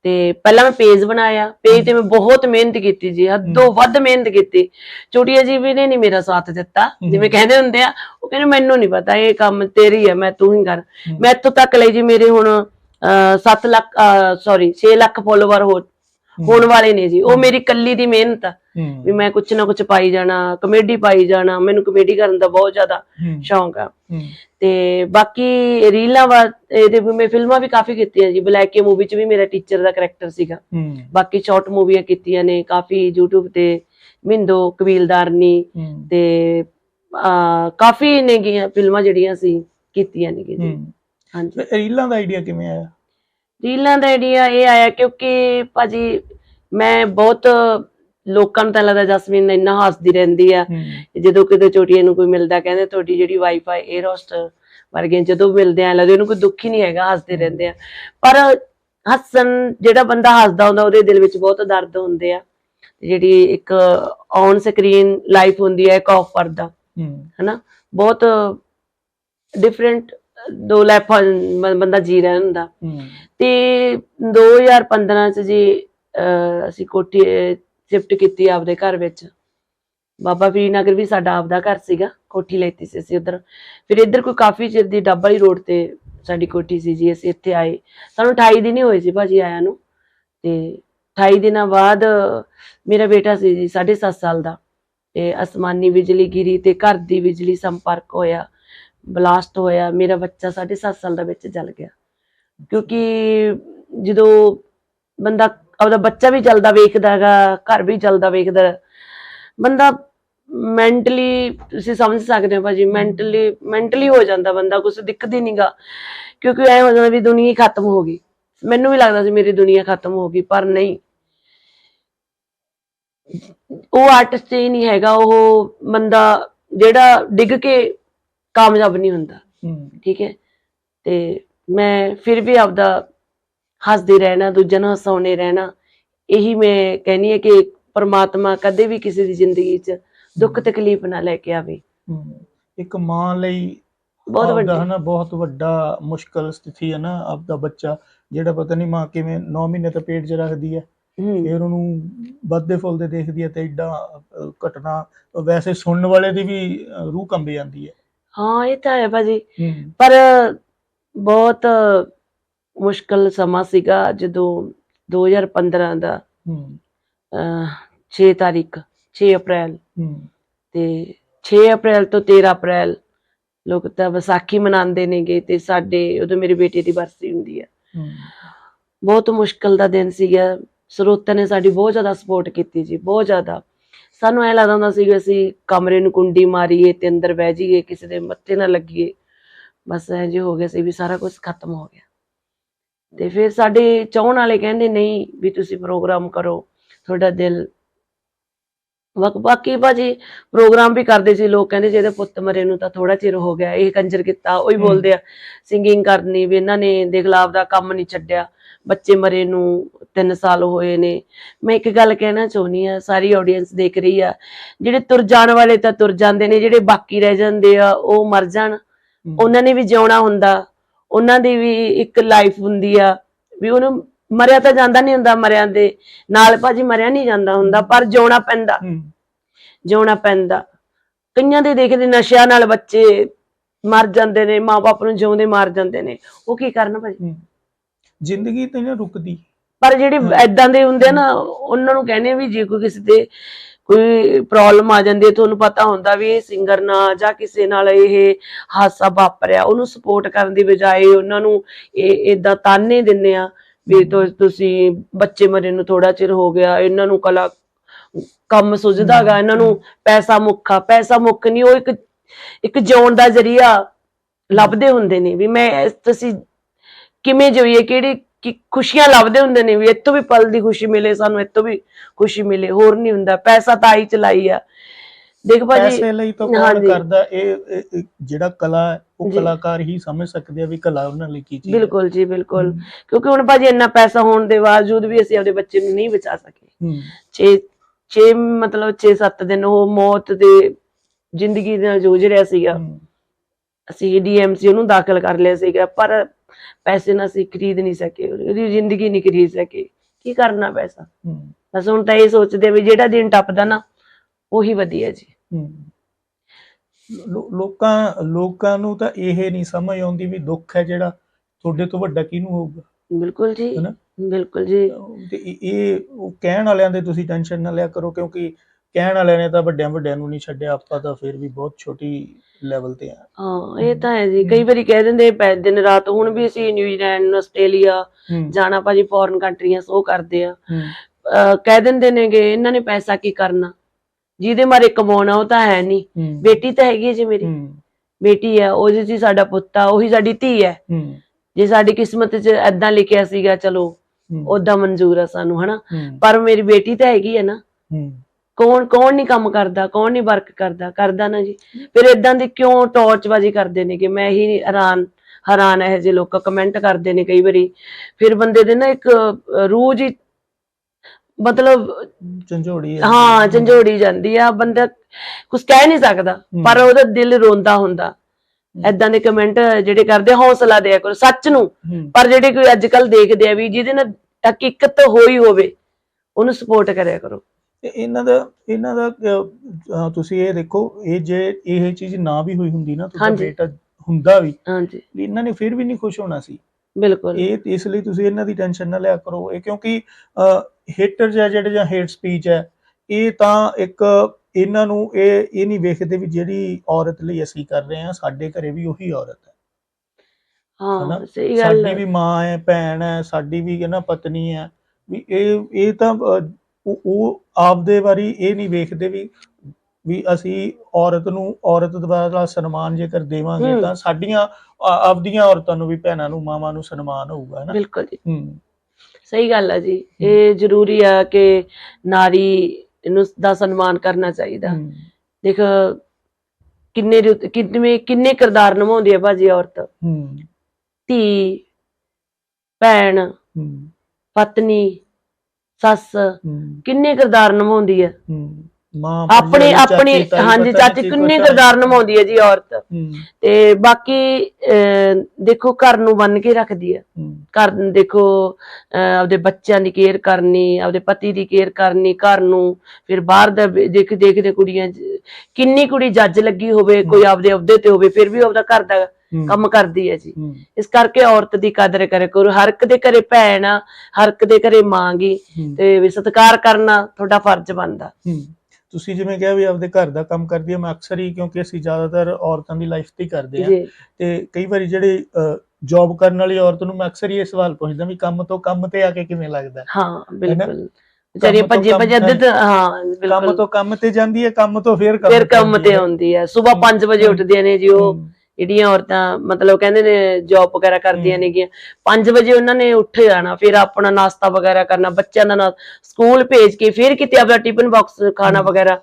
ਤੇ ਪਹਿਲਾਂ ਮੈਂ ਪੇਜ ਬਣਾਇਆ। ਪੇਜ ਤੇ ਮੈਂ ਬਹੁਤ ਮਿਹਨਤ ਕੀਤੀ ਜੀ ਹੱਦੋਂ ਵੱਧ ਮਿਹਨਤ ਕੀਤੀ। ਚੋਟੀਆ ਜੀ ਵੀ ਨੇ ਨਹੀਂ ਮੇਰਾ ਸਾਥ ਦਿੱਤਾ। ਜਿਵੇਂ ਕਹਿੰਦੇ ਹੁੰਦੇ ਆ ਉਹ ਕਹਿੰਦੇ ਮੈਨੂੰ ਨਹੀਂ ਪਤਾ ਇਹ ਕੰਮ ਤੇਰੀ ਹੈ ਮੈਂ ਤੂੰ ਹੀ ਕਰ। ਮੈਂ ਇੱਥੋਂ ਤੱਕ ਲਈ ਜੀ ਮੇਰੇ ਹੁਣ 7 ਲੱਖ ਸੌਰੀ 6 ਲੱਖ ਫੋਲੋਵਰ ਹੋ। ਹੋਣ ਵਾਲੇ ਨੇ ਜੀ। ਉਹ ਮੇਰੀ ਕੱਲੀ ਦੀ ਮਿਹਨਤ ਆ। ਵੀ ਮੈਂ ਕੁਛ ਨਾ ਕੁਛ ਪਾਈ ਜਾਣਾ ਕਮੇਡੀ ਪਾਈ ਜਾਣਾ ਮੈਨੂੰ ਕਮੇਡੀ ਕਰਨ ਦਾ ਬਹੁਤ ਜ਼ਿਆਦਾ ਸ਼ੌਂਕ ਆ। ਤੇ ਬਾਕੀ ਰੀਲਾਂ ਵਾ ਇਹਦੇ ਵੀ ਮੈਂ ਫਿਲਮਾਂ ਵੀ ਕਾਫੀ ਕੀਤੀਆਂ ਜੀ। ਬਲੈਕ ਕੇ ਮੂਵੀ ਚ ਵੀ ਮੇਰਾ ਟੀਚਰ ਦਾ ਕਰੈਕਟਰ ਸੀਗਾ। ਬਾਕੀ ਸ਼ਾਰਟ ਮੂਵੀਆਂ ਕੀਤੀਆਂ ਨੇ ਕਾਫੀ YouTube ਤੇ ਮਿੰਦੋ ਕਬੀਲਦਾਰਨੀ ਤੇ ਕਾਫੀ ਨੇ ਫਿਲਮਾਂ ਜਿਹੜੀਆਂ ਸੀ ਕੀਤੀਆਂ ਨੇ ਜੀ। ਹਾਂਜੀ। ਰੀਲਾਂ ਦਾ ਆਈਡੀਆ ਕਿਵੇਂ ਆਇਆ? ਰੀਲਾਂ ਦਾ ਆਈਡੀਆ ਇਹ ਆਇਆ ਕਿਉਂਕਿ ਭਾਜੀ ਮੈਂ ਬਹੁਤ ਲੋਕਾਂ ਨੂੰ ਤਾਂ ਲੱਗਦਾ ਜਸਮੀਨ ਇੰਨਾ ਹੱਸਦੀ ਰਹਿੰਦੀ ਆ। ਜਦੋਂ ਕਿਤੇ ਚੋਟੀਆਂ ਨੂੰ ਕੋਈ ਮਿਲਦਾ ਕਹਿੰਦੇ ਤੁਹਾਡੀ ਜਿਹੜੀ ਵਾਈਫਾਈ 에ਅਰ ਵਰਗੇ ਜਦੋਂ ਮਿਲਦੇ ਆ ਲੱਗਦਾ ਉਹਨੂੰ ਕੋਈ ਦੁੱਖ ਹੀ ਨਹੀਂ ਹੈਗਾ ਹੱਸਦੇ ਰਹਿੰਦੇ ਆ। ਪਰ ਹੱਸਣ ਜਿਹੜਾ ਬੰਦਾ ਹੱਸਦਾ ਹੁੰਦਾ ਉਹਦੇ ਦਿਲ ਵਿੱਚ ਬਹੁਤ ਦਰਦ ਹੁੰਦੇ ਆ। ਜਿਹੜੀ ਇੱਕ ਔਨ ਸਕਰੀਨ ਲਾਈਫ ਹੁੰਦੀ ਹੈ ਇੱਕ ਆਫ ਪਰਦਾ ਹਨਾ? ਬਹੁਤ ਡਿਫਰੈਂਟ ਦੋ ਲਾਈਫਾਂ ਬੰਦਾ ਜੀ ਰਿਹਾ ਹੁੰਦਾ। ਹੂੰ। ਤੇ 2015 ਚ ਜੀ ਅਸੀਂ ਕੋਠੀ ਸ਼ਿਫਟ ਕੀਤੀ ਆਪਦੇ ਘਰ ਵਿੱਚ। ਬਾਬਾ ਫਰੀਦ ਨਗਰ ਵੀ ਸਾਡਾ ਆਪਦਾ ਘਰ ਸੀਗਾ ਕੋਠੀ ਲੈਤੀ ਸੀ ਅਸੀਂ ਉਧਰ। ਫਿਰ ਇੱਧਰ ਕੋਈ ਕਾਫੀ ਚਿਰ ਦੀ ਡੱਬਾਲੀ ਰੋਡ ਤੇ ਸਾਡੀ ਕੋਠੀ ਸੀ ਜੀ ਅਸੀਂ ਇੱਥੇ ਆਏ। ਸਾਨੂੰ 28 ਦਿਨ ਹੀ ਹੋਏ ਸੀ ਭਾਜੀ ਆਇਆਂ ਨੂੰ। ਤੇ 28 ਦਿਨਾਂ ਬਾਅਦ ਮੇਰਾ ਬੇਟਾ ਸੀ ਜੀ 7.5 ਸਾਲ ਦਾ। ਤੇ ਅਸਮਾਨੀ ਬਿਜਲੀ ਗਿਰੀ ਤੇ ਘਰ ਦੀ ਬਿਜਲੀ ਸੰਪਰਕ ਹੋਇਆ। ਬਲਾਸਟ ਹੋਇਆ, ਮੇਰਾ ਬੱਚਾ 7.5 ਸਾਲ ਦਾ ਵਿੱਚ ਜਲ ਗਿਆ। ਕਿਉਂਕਿ ਜਦੋਂ ਬੰਦਾ ਆਪਦਾ ਬੱਚਾ ਵੀ ਜਲਦਾ ਵੇਖਦਾ ਹੈਗਾ, ਘਰ ਵੀ ਜਲਦਾ ਵੇਖਦਾ, ਬੰਦਾ ਮੈਂਟਲੀ ਤੁਸੀਂ ਸਮਝ ਸਕਦੇ ਹੋ ਭਾਜੀ ਮੈਂਟਲੀ ਮੈਂਟਲੀ ਹੋ ਜਾਂਦਾ ਬੰਦਾ ਕੁਝ ਦਿਖਦਾ ਹੀ ਨਹੀਂਗਾ ਕਿਉਂਕਿ ਐ ਹੋ ਜਾਂਦਾ ਵੀ ਦੁਨੀਆ ਹੀ ਖਤਮ ਹੋ ਗਈ। ਮੈਨੂੰ ਵੀ ਲੱਗਦਾ ਸੀ ਮੇਰੀ ਦੁਨੀਆ ਖਤਮ ਹੋ ਗਈ, ਪਰ ਨਹੀਂ। ਉਹ ਆਰਟਿਸਟ ਹੀ ਨਹੀਂ ਹੈਗਾ, ਉਹ ਬੰਦਾ ਜਿਹੜਾ ਡਿੱਗ ਕੇ ਕਾਮਯਾਬ ਨਹੀਂ ਹੁੰਦਾ। ਹੂੰ। ਠੀਕ ਹੈ? ਤੇ ਮੈਂ ਫਿਰ ਵੀ ਆਪਦਾ ਹੱਸਦੇ ਰਹਿਣਾ ਦੂਜਿਆਂ ਨੂੰ ਹਸਾਉਣੇ ਰਹਿਣਾ ਇਹੀ ਮੈਂ ਕਹਿੰਨੀ ਹੈ ਕਿ ਪਰਮਾਤਮਾ ਕਦੇ ਵੀ ਕਿਸੇ ਦੀ ਜ਼ਿੰਦਗੀ 'ਚ ਦੁੱਖ ਤਕਲੀਫ ਨਾ ਲੈ ਕੇ ਆਵੇ। ਹੂੰ। ਇੱਕ ਮਾਂ ਲਈ ਬਹੁਤ ਵੱਡੀ। ਹਨਾ ਬਹੁਤ ਵੱਡਾ ਮੁਸ਼ਕਲ ਸਥਿਤੀ ਹੈ ਨਾ ਆਪਦਾ ਬੱਚਾ ਜਿਹੜਾ ਪਤਾ ਨਹੀਂ ਮਾਂ ਕਿਵੇਂ 9 ਮਹੀਨੇ ਤਾਂ ਪੇਟ 'ਚ ਰੱਖਦੀ ਹੈ। ਹੂੰ। ਫਿਰ ਉਹਨੂੰ ਵੱਧਦੇ ਫੁੱਲਦੇ ਦੇਖਦੀ ਹੈ ਤੇ ਅ, ਘਟਨਾ ਵੈਸੇ ਸੁਣਨ ਵਾਲੇ ਦੀ ਵੀ ਰੂਹ ਕੰਬ ਜਾਂਦੀ ਹੈ। ਹਾਂ ਇਹ ਤਾਂ ਹੈ ਭਾਜੀ। ਹੂੰ। ਪਰ ਬਹੁਤ ਮੁਸ਼ਕਲ ਸਮਾਂ ਸੀਗਾ ਜਦੋਂ 2015 ਦਾ ਹੂੰ। ਅਹ, 6 ਤਾਰੀਖ 6 ਅਪ੍ਰੈਲ। ਹੂੰ। ਤੇ 6 ਅਪ੍ਰੈਲ ਤੋਂ 13 ਅਪ੍ਰੈਲ ਲੋਕ ਤਾਂ ਵਿਸਾਖੀ ਮਨਾਉਂਦੇ ਨੇਗੇ ਤੇ ਸਾਡੇ ਉਦੋਂ ਮੇਰੇ ਬੇਟੇ ਦੀ ਬਰਸੀ ਹੁੰਦੀ ਹੈ ਹੂੰ। ਬਹੁਤ ਮੁਸ਼ਕਲ ਦਾ ਦਿਨ ਸੀਗਾ। ਸਰੋਤਾਂ ਨੇ ਸਾਡੀ ਬਹੁਤ ਜ਼ਿਆਦਾ ਸਪੋਰਟ ਕੀਤੀ ਜੀ ਬਹੁਤ ਜ਼ਿਆਦਾ। ਸਾਨੂੰ ਐ ਲੱਗਦਾ ਹੁੰਦਾ ਸੀ ਕਿ ਅਸੀਂ ਕਮਰੇ ਨੂੰ ਕੁੰਡੀ ਮਾਰੀਏ ਤੇ ਅੰਦਰ ਬਹਿ ਜਾਈਏ, ਕਿਸੇ ਦੇ ਮੱਥੇ ਨਾ ਲੱਗੀਏ। ਬਸ ਐ ਜੇ ਹੋ ਗਿਆ ਸੀ ਵੀ ਸਾਰਾ ਕੁਝ ਖਤਮ ਹੋ ਗਿਆ। ਤੇ ਫਿਰ ਸਾਡੇ ਚਾਹਣ ਵਾਲੇ ਕਹਿੰਦੇ, ਨਹੀਂ ਵੀ ਤੁਸੀਂ ਪ੍ਰੋਗਰਾਮ ਕਰੋ, ਤੁਹਾਡਾ ਦਿਲ ਬਾਕ- ਭਾਜੀ ਪ੍ਰੋਗਰਾਮ ਵੀ ਕਰਦੇ ਸੀ ਲੋਕ ਕਹਿੰਦੇ ਜਿਹਦੇ ਪੁੱਤ ਮਰੇ ਨੂੰ ਤਾਂ ਥੋੜਾ ਚਿਰ ਹੋ ਗਿਆ ਇਹ ਕੰਜਰ ਕੀਤਾ ਉਹੀ। ਬੋਲਦੇ ਆ ਸਿੰਗਿੰਗ ਕਰਨੀ ਵੀ ਇਹਨਾਂ ਨੇ ਦੇਖ ਲਾ ਆਪਦਾ ਕੰਮ ਨਹੀਂ ਛੱਡਿਆ ਬੱਚੇ ਮਰੇ ਨੂੰ 3 ਸਾਲ ਹੋਏ ਨੇ ਮੈਂ ਇੱਕ ਗੱਲ ਕਹਿਣਾ ਚਾਹੁੰਦੀ ਆ ਸਾਰੀ ਆਡੀਅנס ਦੇਖ ਰਹੀ ਆ ਜਿਹੜੇ ਤੁਰ ਜਾਣ ਵਾਲੇ ਤਾਂ ਤੁਰ ਜਾਂਦੇ ਨੇ ਜਿਹੜੇ ਬਾਕੀ ਰਹਿ ਜਾਂਦੇ ਆ ਉਹ ਮਰ ਜਾਣ। ਉਹਨਾਂ ਨੇ ਵੀ ਜਿਉਣਾ ਹੁੰਦਾ ਉਹਨਾਂ ਦੀ ਵੀ ਇੱਕ ਲਾਈਫ ਹੁੰਦੀ ਆ ਵੀ ਉਹਨੂੰ ਮਰਿਆ ਤਾਂ ਜਾਂਦਾ ਨਹੀਂ ਹੁੰਦਾ ਮਰਿਆਂ ਦੇ ਨਾਲ ਭਾਜੀ ਮਰਿਆ ਨਹੀਂ ਜਾਂਦਾ ਹੁੰਦਾ ਪਰ ਜਿਉਣਾ ਪੈਂਦਾ। ਜਿਉਣਾ ਪੈਂਦਾ। ਕਈਆਂ ਦੇ ਦੇਖਦੇ ਨਸ਼ਿਆਂ ਨਾਲ ਬੱਚੇ ਮਰ ਜਾਂਦੇ ਨੇ ਮਾਪੇ ਨੂੰ ਜਿਉਂਦੇ ਮਾਰ ਜਾਂਦੇ ਨੇ। ਉਹ ਕੀ ਕਰਨ ਭਾਜੀ। ਜ਼ਿੰਦਗੀ ਤੇ ਨਾ ਰੁਕਦੀ। ਪਰ ਜਿਹੜੇ ਐਦਾਂ ਦੇ ਹੁੰਦੇ ਨਾ ਉਹਨਾਂ ਨੂੰ ਕਹਿੰਦੇ ਵੀ ਜੇ ਕੋਈ ਕਿਸੇ ਤੇ ਕੋਈ ਪ੍ਰੋਬਲਮ ਆ ਜਾਂਦੀ ਹੈ ਤੁਹਾਨੂੰ ਪਤਾ ਹੁੰਦਾ ਵੀ ਇਹ ਸਿੰਗਰ ਨਾਲ ਜਾਂ ਕਿਸੇ ਨਾਲ ਇਹ ਹਾਦਸਾ ਵਾਪਰਿਆ ਉਹਨੂੰ ਸਪੋਰਟ ਕਰਨ ਦੀ ਬਜਾਏ ਉਹਨਾਂ ਨੂੰ ਇਹ ਇਦਾਂ ਤਾਨੇ ਦਿੰਦੇ ਆ। ਵੀ ਤੁ- ਤੁਸੀਂ ਬੱਚੇ ਮਰੇ ਨੂੰ ਥੋੜਾ ਚਿਰ ਹੋ ਗਿਆ ਇਹਨਾਂ ਨੂੰ ਕਲਾ ਕੰਮ ਸੁਝਦਾਗਾ ਇਹਨਾਂ ਨੂੰ ਪੈਸਾ ਮੁੱਖਾ ਪੈਸਾ ਮੁੱਖ ਨਹੀਂ ਉਹ ਇੱਕ ਇੱਕ ਜਿਉਣ ਦਾ ਜ਼ਰੀਆ ਲੱਭਦੇ ਹੁੰਦੇ ਨੇ ਵੀ ਮੈਂ ਇਸ- ਤੁਸੀਂ ਕਿਵੇਂ ਜੀਏ ਕਿਹੜੀ ਕਿ ਖੁਸ਼ੀਆਂ ਲੱਭਦੇ ਹੁੰਦੇ ਨੇ ਵੀ ਇੱਥੋਂ ਵੀ ਪਲ ਦੀ ਖੁਸ਼ੀ ਮਿਲੇ ਸਾਨੂੰ ਇੱਥੋਂ ਵੀ ਖੁਸ਼ੀ ਮਿਲੇ ਹੋਰ ਨਹੀਂ ਹੁੰਦਾ ਪੈਸਾ ਤਾਂ ਆਈ ਚਲਾਈ ਆ। ਦੇਖ ਭਾਜੀ ਪੈਸੇ ਲਈ ਤਾਂ ਕੌਣ ਹਾਂਜੀ। ਕਰਦਾ ਇਹ ਇਹ- ਇਹ ਜਿਹੜਾ ਕਲਾ ਹੈ, ਉਹ। ਕਲਾਕਾਰ ਹੀ ਸਮਝ ਸਕਦੇ ਆ ਵੀ ਕਲਾ ਉਹਨਾਂ ਲਈ ਕੀ ਚੀਜ਼ ਹੈ। ਬਿਲਕੁਲ ਜੀ ਬਿਲਕੁਲ। ਹੂੰ। ਕਿਉਂਕਿ ਹੁਣ ਭਾਜੀ ਇੰਨਾ ਪੈਸਾ ਹੋਣ ਦੇ ਬਾਵਜੂਦ ਵੀ ਅਸੀਂ ਆਪਣੇ ਬੱਚੇ ਨੂੰ ਨਹੀਂ ਬਚਾ ਸਕੇ। ਹੂੰ। 6 6 ਮਤਲਬ 6-7 ਦਿਨ ਉਹ ਮੌਤ ਦੇ ਜ਼ਿੰਦਗੀ ਦੇ ਨਾਲ ਜੂਝ ਰਿਹਾ ਸੀਗਾ। ਹੂੰ। ਅਸੀਂ ਡੀਐਮਸੀ ਉਹਨੂੰ ਦਾਖਲ ਕਰ ਲਿਆ ਸੀਗਾ ਪਰ ਪੈਸੇ ਨਾਲ ਅਸੀਂ ਖਰੀਦ ਨਹੀਂ ਸਕੇ ਉਹਦੀ ਜ਼ਿੰਦਗੀ ਨਹੀਂ ਖਰੀਦ ਸਕੇ। ਕੀ ਕਰਨਾ ਪੈਸਾ? ਹੂੰ। ਬਸ ਹੁਣ ਤਾਂ ਇਹ ਸੋਚਦੇ ਆ ਵੀ ਜਿਹੜਾ ਦਿਨ ਟੱਪਦਾ ਨਾ ਉਹੀ ਵਧੀਆ ਜੀ। ਹੂੰ। ਲੋ- ਲੋਕਾਂ ਲੋਕਾਂ ਨੂੰ ਤਾਂ ਇਹ ਨਹੀਂ ਸਮਝ ਆਉਂਦੀ ਵੀ ਦੁੱਖ ਹੈ ਜਿਹੜਾ ਤੁਹਾਡੇ ਤੋਂ ਵੱਡਾ ਕਿਹਨੂੰ ਹੋਊਗਾ? ਬਿਲਕੁਲ ਜੀ ਹੈਨਾ? ਬਿਲਕੁਲ ਜੀ। ਤੇ ਇਹ- ਇਹ ਉਹ ਕਹਿਣ ਵਾਲਿਆਂ ਦੇ ਤੁਸੀਂ ਟੈਨਸ਼ਨ ਨਾ ਲਿਆ ਕਰੋ ਕਿਉਂਕਿ ਕਹਿਣ ਵਾਲਿਆਂ ਨੇ ਤਾਂ ਵੱਡਿਆਂ ਵੱਡਿਆਂ ਨੂੰ ਨਹੀਂ ਛੱਡਿਆ ਆਪਾਂ ਤਾਂ ਫਿਰ ਵੀ ਬਹੁਤ ਛੋਟੀ ਲੈਵਲ ਤੇ ਆ। ਹਾਂ ਇਹ ਤਾਂ ਹੈ ਜੀ। ਕਈ ਵਾਰੀ ਕਹਿ ਦਿੰਦੇ ਪੈ ਦਿਨ ਰਾਤ ਹੁਣ ਵੀ ਅਸੀਂ ਨਿਊਜ਼ੀਲੈਂਡ ਆਸਟ੍ਰੇਲੀਆ ਜਾਣਾ ਭਾਜੀ ਫੋਰਨ ਕੰਟਰੀਆਂ ਸੋ ਕਰਦੇ ਆ। ਅਹ ਕਹਿ ਦਿੰਦੇ ਨੇਗੇ ਇਹਨਾਂ ਨੇ ਪੈਸਾ ਕੀ ਕਰਨਾ? ਜਿਹਦੇ ਮਾਰੇ ਕਮਾਉਣਾ ਉਹ ਤਾਂ ਹੈ ਨਹੀਂ। ਹੂੰ। ਬੇਟੀ ਤਾਂ ਹੈਗੀ ਹੈ ਜੀ ਮੇਰੀ। ਹੂੰ। ਬੇਟੀ ਹੈ ਉਹ ਜੀ ਸਾਡਾ ਪੁੱਤ ਆ ਉਹੀ ਸਾਡੀ ਧੀ ਹੈ। ਹੂੰ। ਜੇ ਸਾਡੀ ਕਿਸਮਤ 'ਚ ਐਦਾਂ ਲਿਖਿਆ ਸੀਗਾ ਚਲੋ ਹੂੰ, ਉਦਾਂ ਮਨਜ਼ੂਰ ਆ ਸਾਨੂੰ ਹਨਾ? ਹੂੰ। ਪਰ ਮੇਰੀ ਬੇਟੀ ਤਾਂ ਹੈਗੀ ਹੈ ਨਾ। ਹੂੰ। ਕੌਣ ਕੌਣ ਨਹੀਂ ਕੰਮ ਕਰਦਾ ਕੌਣ ਨਹੀਂ ਵਰਕ ਕਰਦਾ ਕਰਦਾ ਨਾ ਜੀ। ਫਿਰ ਇਦਾਂ ਦੀ ਕਿਉਂ ਟੌਰਚਬਾਜ਼ੀ ਕਰਦੇ ਨੇ ਕਿ ਮੈਂ ਹੀ ਹੈਰਾਨ ਹੈਰਾਨ ਇਹ ਜੇ ਲੋਕ ਕਮੈਂਟ ਕਰਦੇ ਨੇ ਕਈ ਵਾਰੀ। ਫਿਰ ਬੰਦੇ ਦੇ ਨਾ ਇੱਕ ਅਹ, ਰੂਹ ਜੀ ਮਤਲਬ ਝੰਜੋੜੀ ਹੈ। ਹਾਂ। ਝੰਜੋੜੀ ਜਾਂਦੀ ਆ ਬੰਦਾ ਕੁਝ ਕਹਿ ਨਹੀਂ ਸਕਦਾ ਪਰ ਉਹਦਾ ਦਿਲ ਰੋਂਦਾ ਹੁੰਦਾ। ਐਦਾਂ ਦੇ ਕਮੈਂਟ ਜਿਹੜੇ ਕਰਦੇ ਹੌਸਲਾ ਦਿਆ ਕਰੋ ਸੱਚ ਨੂੰ। ਪਰ ਜਿਹੜੇ ਕੋਈ ਅੱਜ ਕੱਲ ਦੇਖਦੇ ਆ ਵੀ ਜਿਹਦੇ ਨਾਲ ਹਕੀਕਤ ਹੋਈ ਹੋਵੇ ਉਹਨੂੰ ਸਪੋਰਟ ਕਰਿਆ ਕਰੋ। ਇਹਨਾਂ ਦਾ ਇਹਨਾਂ ਦਾ ਤੁਸੀਂ ਇਹ ਦੇਖੋ ਇਹ ਜੇ ਇਹ ਚੀਜ਼ ਨਾ ਵੀ ਹੋਈ ਹੁੰਦੀ ਨਾ ਤੁਹਾਡਾ। ਬੇਟਾ ਹੁੰਦਾ ਵੀ ਹਾਂਜੀ। ਇਹਨਾਂ ਨੇ ਫਿਰ ਵੀ ਨਹੀਂ ਖੁਸ਼ ਹੋਣਾ ਸੀ। ਬਿਲਕੁਲ। ਇਹ ਇਸ ਲਈ ਤੁਸੀਂ ਇਹਨਾਂ ਦੀ ਟੈਨਸ਼ਨ ਨਾ ਲਿਆ ਕਰੋ। ਇਹ ਕਿਉਂਕਿ ਹੇਟਰ ਜਾਂ ਜਿਹੜੇ ਜਾਂ ਹੇਟ ਸਪੀਚ ਹੈ ਇਹ ਤਾਂ ਇੱਕ ਇਹਨਾਂ ਨੂੰ ਇਹ ਇਹ ਨਹੀਂ ਵੇਖਦੇ ਵੀ ਜਿਹੜੀ ਔਰਤ ਲਈ ਅਸੀਂ ਕਰ ਰਹੇ ਹਾਂ ਸਾਡੇ ਘਰੇ ਵੀ ਉਹੀ ਔਰਤ ਹੈ। ਹਾਂ? ਸਹੀ ਗੱਲ ਸਾਡੀ ਹੈ। ਵੀ ਮਾਂ ਹੈ ਭੈਣ ਹੈ ਸਾਡੀ ਵੀ ਹੈ ਨਾ ਪਤਨੀ ਹੈ। ਵੀ ਇਹ ਇਹ ਤਾਂ ਉਹ- ਆਪਦੇ ਵਾਰੀ ਇਹ ਨਹੀਂ ਵੇਖਦੇ ਵੀ ਵੀ ਅਸੀਂ ਔਰਤ ਨੂੰ ਔਰਤ ਦੁਆਰਾ ਸਨਮਾਨ ਜੇਕਰ ਦੇਵਾਂਗੇ ਹੂੰ। ਤਾਂ ਸਾਡੀਆਂ ਆਪਦੀਆਂ ਔਰਤਾਂ ਨੂੰ ਵੀ ਭੈਣਾਂ ਨੂੰ ਮਾਵਾਂ ਨੂੰ ਸਨਮਾਨ ਹੋਊਗਾ ਹੈ ਨਾ ਬਿਲਕੁਲ ਜੀ। ਹੂੰ। ਸਹੀ ਗੱਲ ਹੈ ਜੀ। ਇਹ ਜ਼ਰੂਰੀ ਆ ਕਿ ਨਾਰੀ ਨੂੰ ਦਾ ਸਨਮਾਨ ਕਰਨਾ ਚਾਹੀਦਾ। ਦੇਖ ਕਿੰਨੇ ਕਿੰਨੇ ਕਿੰਨੇ ਕਿਰਦਾਰ ਨਿਭਾਉਂਦੀ ਹੈ ਭਾਜੀ ਔਰਤ। ਹੂੰ। ਧੀ ਭੈਣ ਪਤਨੀ ਸੱਸ ਕਿੰਨੇ ਕਿਰਦਾਰ ਨਿਭਾਉਂਦੀ ਹੂੰ। ਮਾਂ ਆਪਣੇ ਆਪਣੇ ਹਾਂਜੀ ਚਾਚੀ ਕਿੰਨੇ ਕਿਰਦਾਰ ਨਿਭਾਉਂਦੀ ਹੈ ਜੀ ਔਰਤ। ਤੇ ਬਾਕੀ ਦੇਖੋ ਘਰ ਨੂੰ ਬੰਨ ਕੇ ਰੱਖਦੀ ਹੈ। ਘਰ ਦੇਖੋ ਆਪਦੇ ਬੱਚਿਆਂ ਦੀ ਕੇਅਰ ਕਰਨੀ ਆਪਦੇ ਪਤੀ ਦੀ ਕੇਅਰ ਕਰਨੀ ਘਰ ਨੂੰ ਫਿਰ ਬਾਹਰ ਦਾ ਦੇਖ ਦੇਖਦੇ ਕੁੜੀਆਂ ਕਿੰਨੀ ਕੁੜੀ ਜੱਜ ਲੱਗੀ ਹੋਵੇ ਕੋਈ ਆਪਦੇ ਅਹੁਦੇ ਤੇ ਹੋਵੇ ਫਿਰ ਵੀ ਆਪਦਾ ਘਰ ਦਾ ਕੰਮ ਕਰਦੀ ਹੈ ਜੀ। ਇਸ ਕਰਕੇ ਔਰਤ ਦੀ ਕਦਰ ਕਰੇ ਕਰੋ ਹਰ ਇੱਕ ਦੇ ਘਰੇ ਭੈਣ ਆ ਹਰ ਇੱਕ ਦੇ ਘਰੇ ਮਾਂ ਗੀ ਤੇ ਵੀ ਸਤਿਕਾਰ ਕਰਨਾ ਤੁਹਾਡਾ ਫਰਜ਼ ਬਣਦਾ। ਤੁਸੀਂ ਜਿਵੇਂ ਕਿਹਾ ਵੀ ਆਪਦੇ ਘਰ ਦਾ ਕੰਮ ਕਰਦੀ ਹੈ ਮੈਂ ਅਕਸਰ ਹੀ ਕਿਉਂਕਿ ਅਸੀਂ ਜ਼ਿਆਦਾਤਰ ਔਰਤਾਂ ਦੀ ਲਾਈਫ ਤੇ ਕਰਦੇ ਜੀ। ਤੇ ਕਈ ਵਾਰੀ ਜਿਹੜੇ ਜੌਬ ਕਰਨ ਵਾਲੀ ਔਰਤ ਨੂੰ ਮੈਂ ਅਕਸਰ ਹੀ ਇਹ ਸਵਾਲ ਪੁੱਛਦਾ ਵੀ ਕੰਮ ਤੋਂ ਕੰਮ ਤੇ ਆ ਕੇ ਕਿਵੇਂ ਲੱਗਦਾ? ਹੈ? ਬਿਲਕੁਲ। ਵਿਚਾਰੀ ਕੰਮ ਭੱਜੇ ਕੰਮ ਭੱਜੇ ਹਾਂ ਕੰਮ ਬਿਲਕੁਲ ਤੋਂ ਕੰਮ ਤੇ ਜਾਂਦੀ ਹੈ ਕੰਮ ਤੋਂ ਫਿਰ ਕੰਮ ਫਿਰ ਕੰਮ ਤੇ। ਆਉਂਦੀ ਹੈ ਸਵੇਰ 5 ਵਜੇ। ਉੱਠਦੀਆਂ ਨੇ ਜੀ ਉਹ। ਜਿਹੜੀਆਂ ਔਰਤਾਂ ਮਤਲਬ ਕਹਿੰਦੇ ਨੇ ਜੌਬ ਵਗੈਰਾ ਕਰਦੀਆਂ। ਨੇਗੀਆਂ 5 ਵਜੇ ਉਹਨਾਂ ਨੇ ਉੱਠ ਜਾਣਾ ਫਿਰ ਆਪਣਾ ਨਾਸ਼ਤਾ ਵਗੈਰਾ ਕਰਨਾ ਬੱਚਿਆਂ ਦਾ ਸਕੂਲ ਭੇਜ ਕੇ ਫਿਰ ਕਿਤੇ ਆਪਣਾ ਟਿਫਨ ਬਾਕਸ ਖਾਣਾ। ਵਗੈਰਾ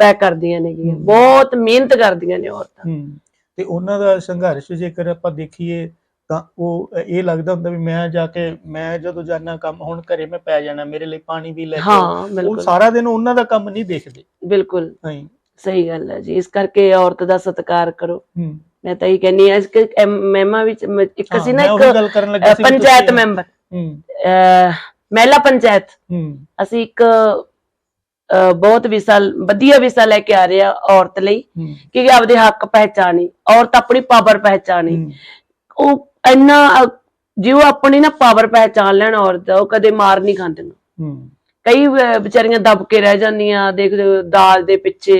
ਪੈਕ ਕਰਦੀਆਂ ਨੇਗੀਆਂ। ਬਹੁਤ ਮਿਹਨਤ ਕਰਦੀਆਂ ਨੇ ਔਰਤਾਂ ਹੂੰ ਤੇ ਉਹਨਾਂ ਦਾ ਸੰਘਰਸ਼ ਜੇਕਰ ਆਪਾਂ ਦੇਖੀਏ ਤਾਂ ਉਹ ਇਹ ਲੱਗਦਾ ਹੁੰਦਾ ਵੀ ਮੈਂ ਜਾ ਕੇ ਮੈਂ ਜਦੋਂ ਜਾਣਾ ਕੰਮ ਹੁਣ ਘਰੇ ਮੈਂ ਪੈ ਜਾਣਾ ਮੇਰੇ ਲਈ ਪਾਣੀ ਵੀ ਲੈ ਕੇ। ਹਾਂ ਉਹ ਸਾਰਾ ਦਿਨ ਉਹਨਾਂ ਦਾ ਕੰਮ ਨਹੀਂ ਦੇਖਦੇ ਬਿਲਕੁਲ ਨਹੀਂ ਸਹੀ ਗੱਲ ਹੈ ਜੀ। ਇਸ ਕਰਕੇ ਔਰਤ ਦਾ ਸਤਿਕਾਰ ਕਰੋ। ਮੈਂ ਤਾਂ ਇਹ ਕਹਿੰਨੀ ਆ ਕਿ ਮਹਿਮਾ ਵਿੱਚ ਇੱਕ ਸੀ ਨਾ ਇੱਕ ਪੰਚਾਇਤ ਮੈਂਬਰ। ਮਹਿਲਾ ਪੰਚਾਇਤ। ਅਸੀਂ ਇੱਕ ਬਹੁਤ ਵਿਸਾ ਵਧੀਆ ਵਿਸਾ ਲੈ ਕੇ ਆ ਰਹੇ ਆ ਔਰਤ ਲਈ ਕਿ ਆਪਦੇ ਹੱਕ ਪਹਿਚਾਣੀ ਔਰਤ ਆਪਣੀ ਪਾਵਰ ਪਹਿਚਾਣੀ। ਉਹ ਇੰਨਾ ਅਹ, ਜੇ ਉਹ ਆਪਣੀ ਨਾ ਪਾਵਰ ਪਹਿਚਾਨ ਲੈਣ ਔਰਤ ਉਹ ਕਦੇ ਮਾਰ ਨਹੀਂ ਖਾਂਦੇ। ਹੂੰ। ਕਈ ਵਿਚਾਰੀਆਂ ਦਬ ਕੇ ਰਹਿ ਜਾਂਦੀਆਂ ਦੇਖਦੇ ਹੋ ਦਾਜ ਦੇ ਪਿੱਛੇ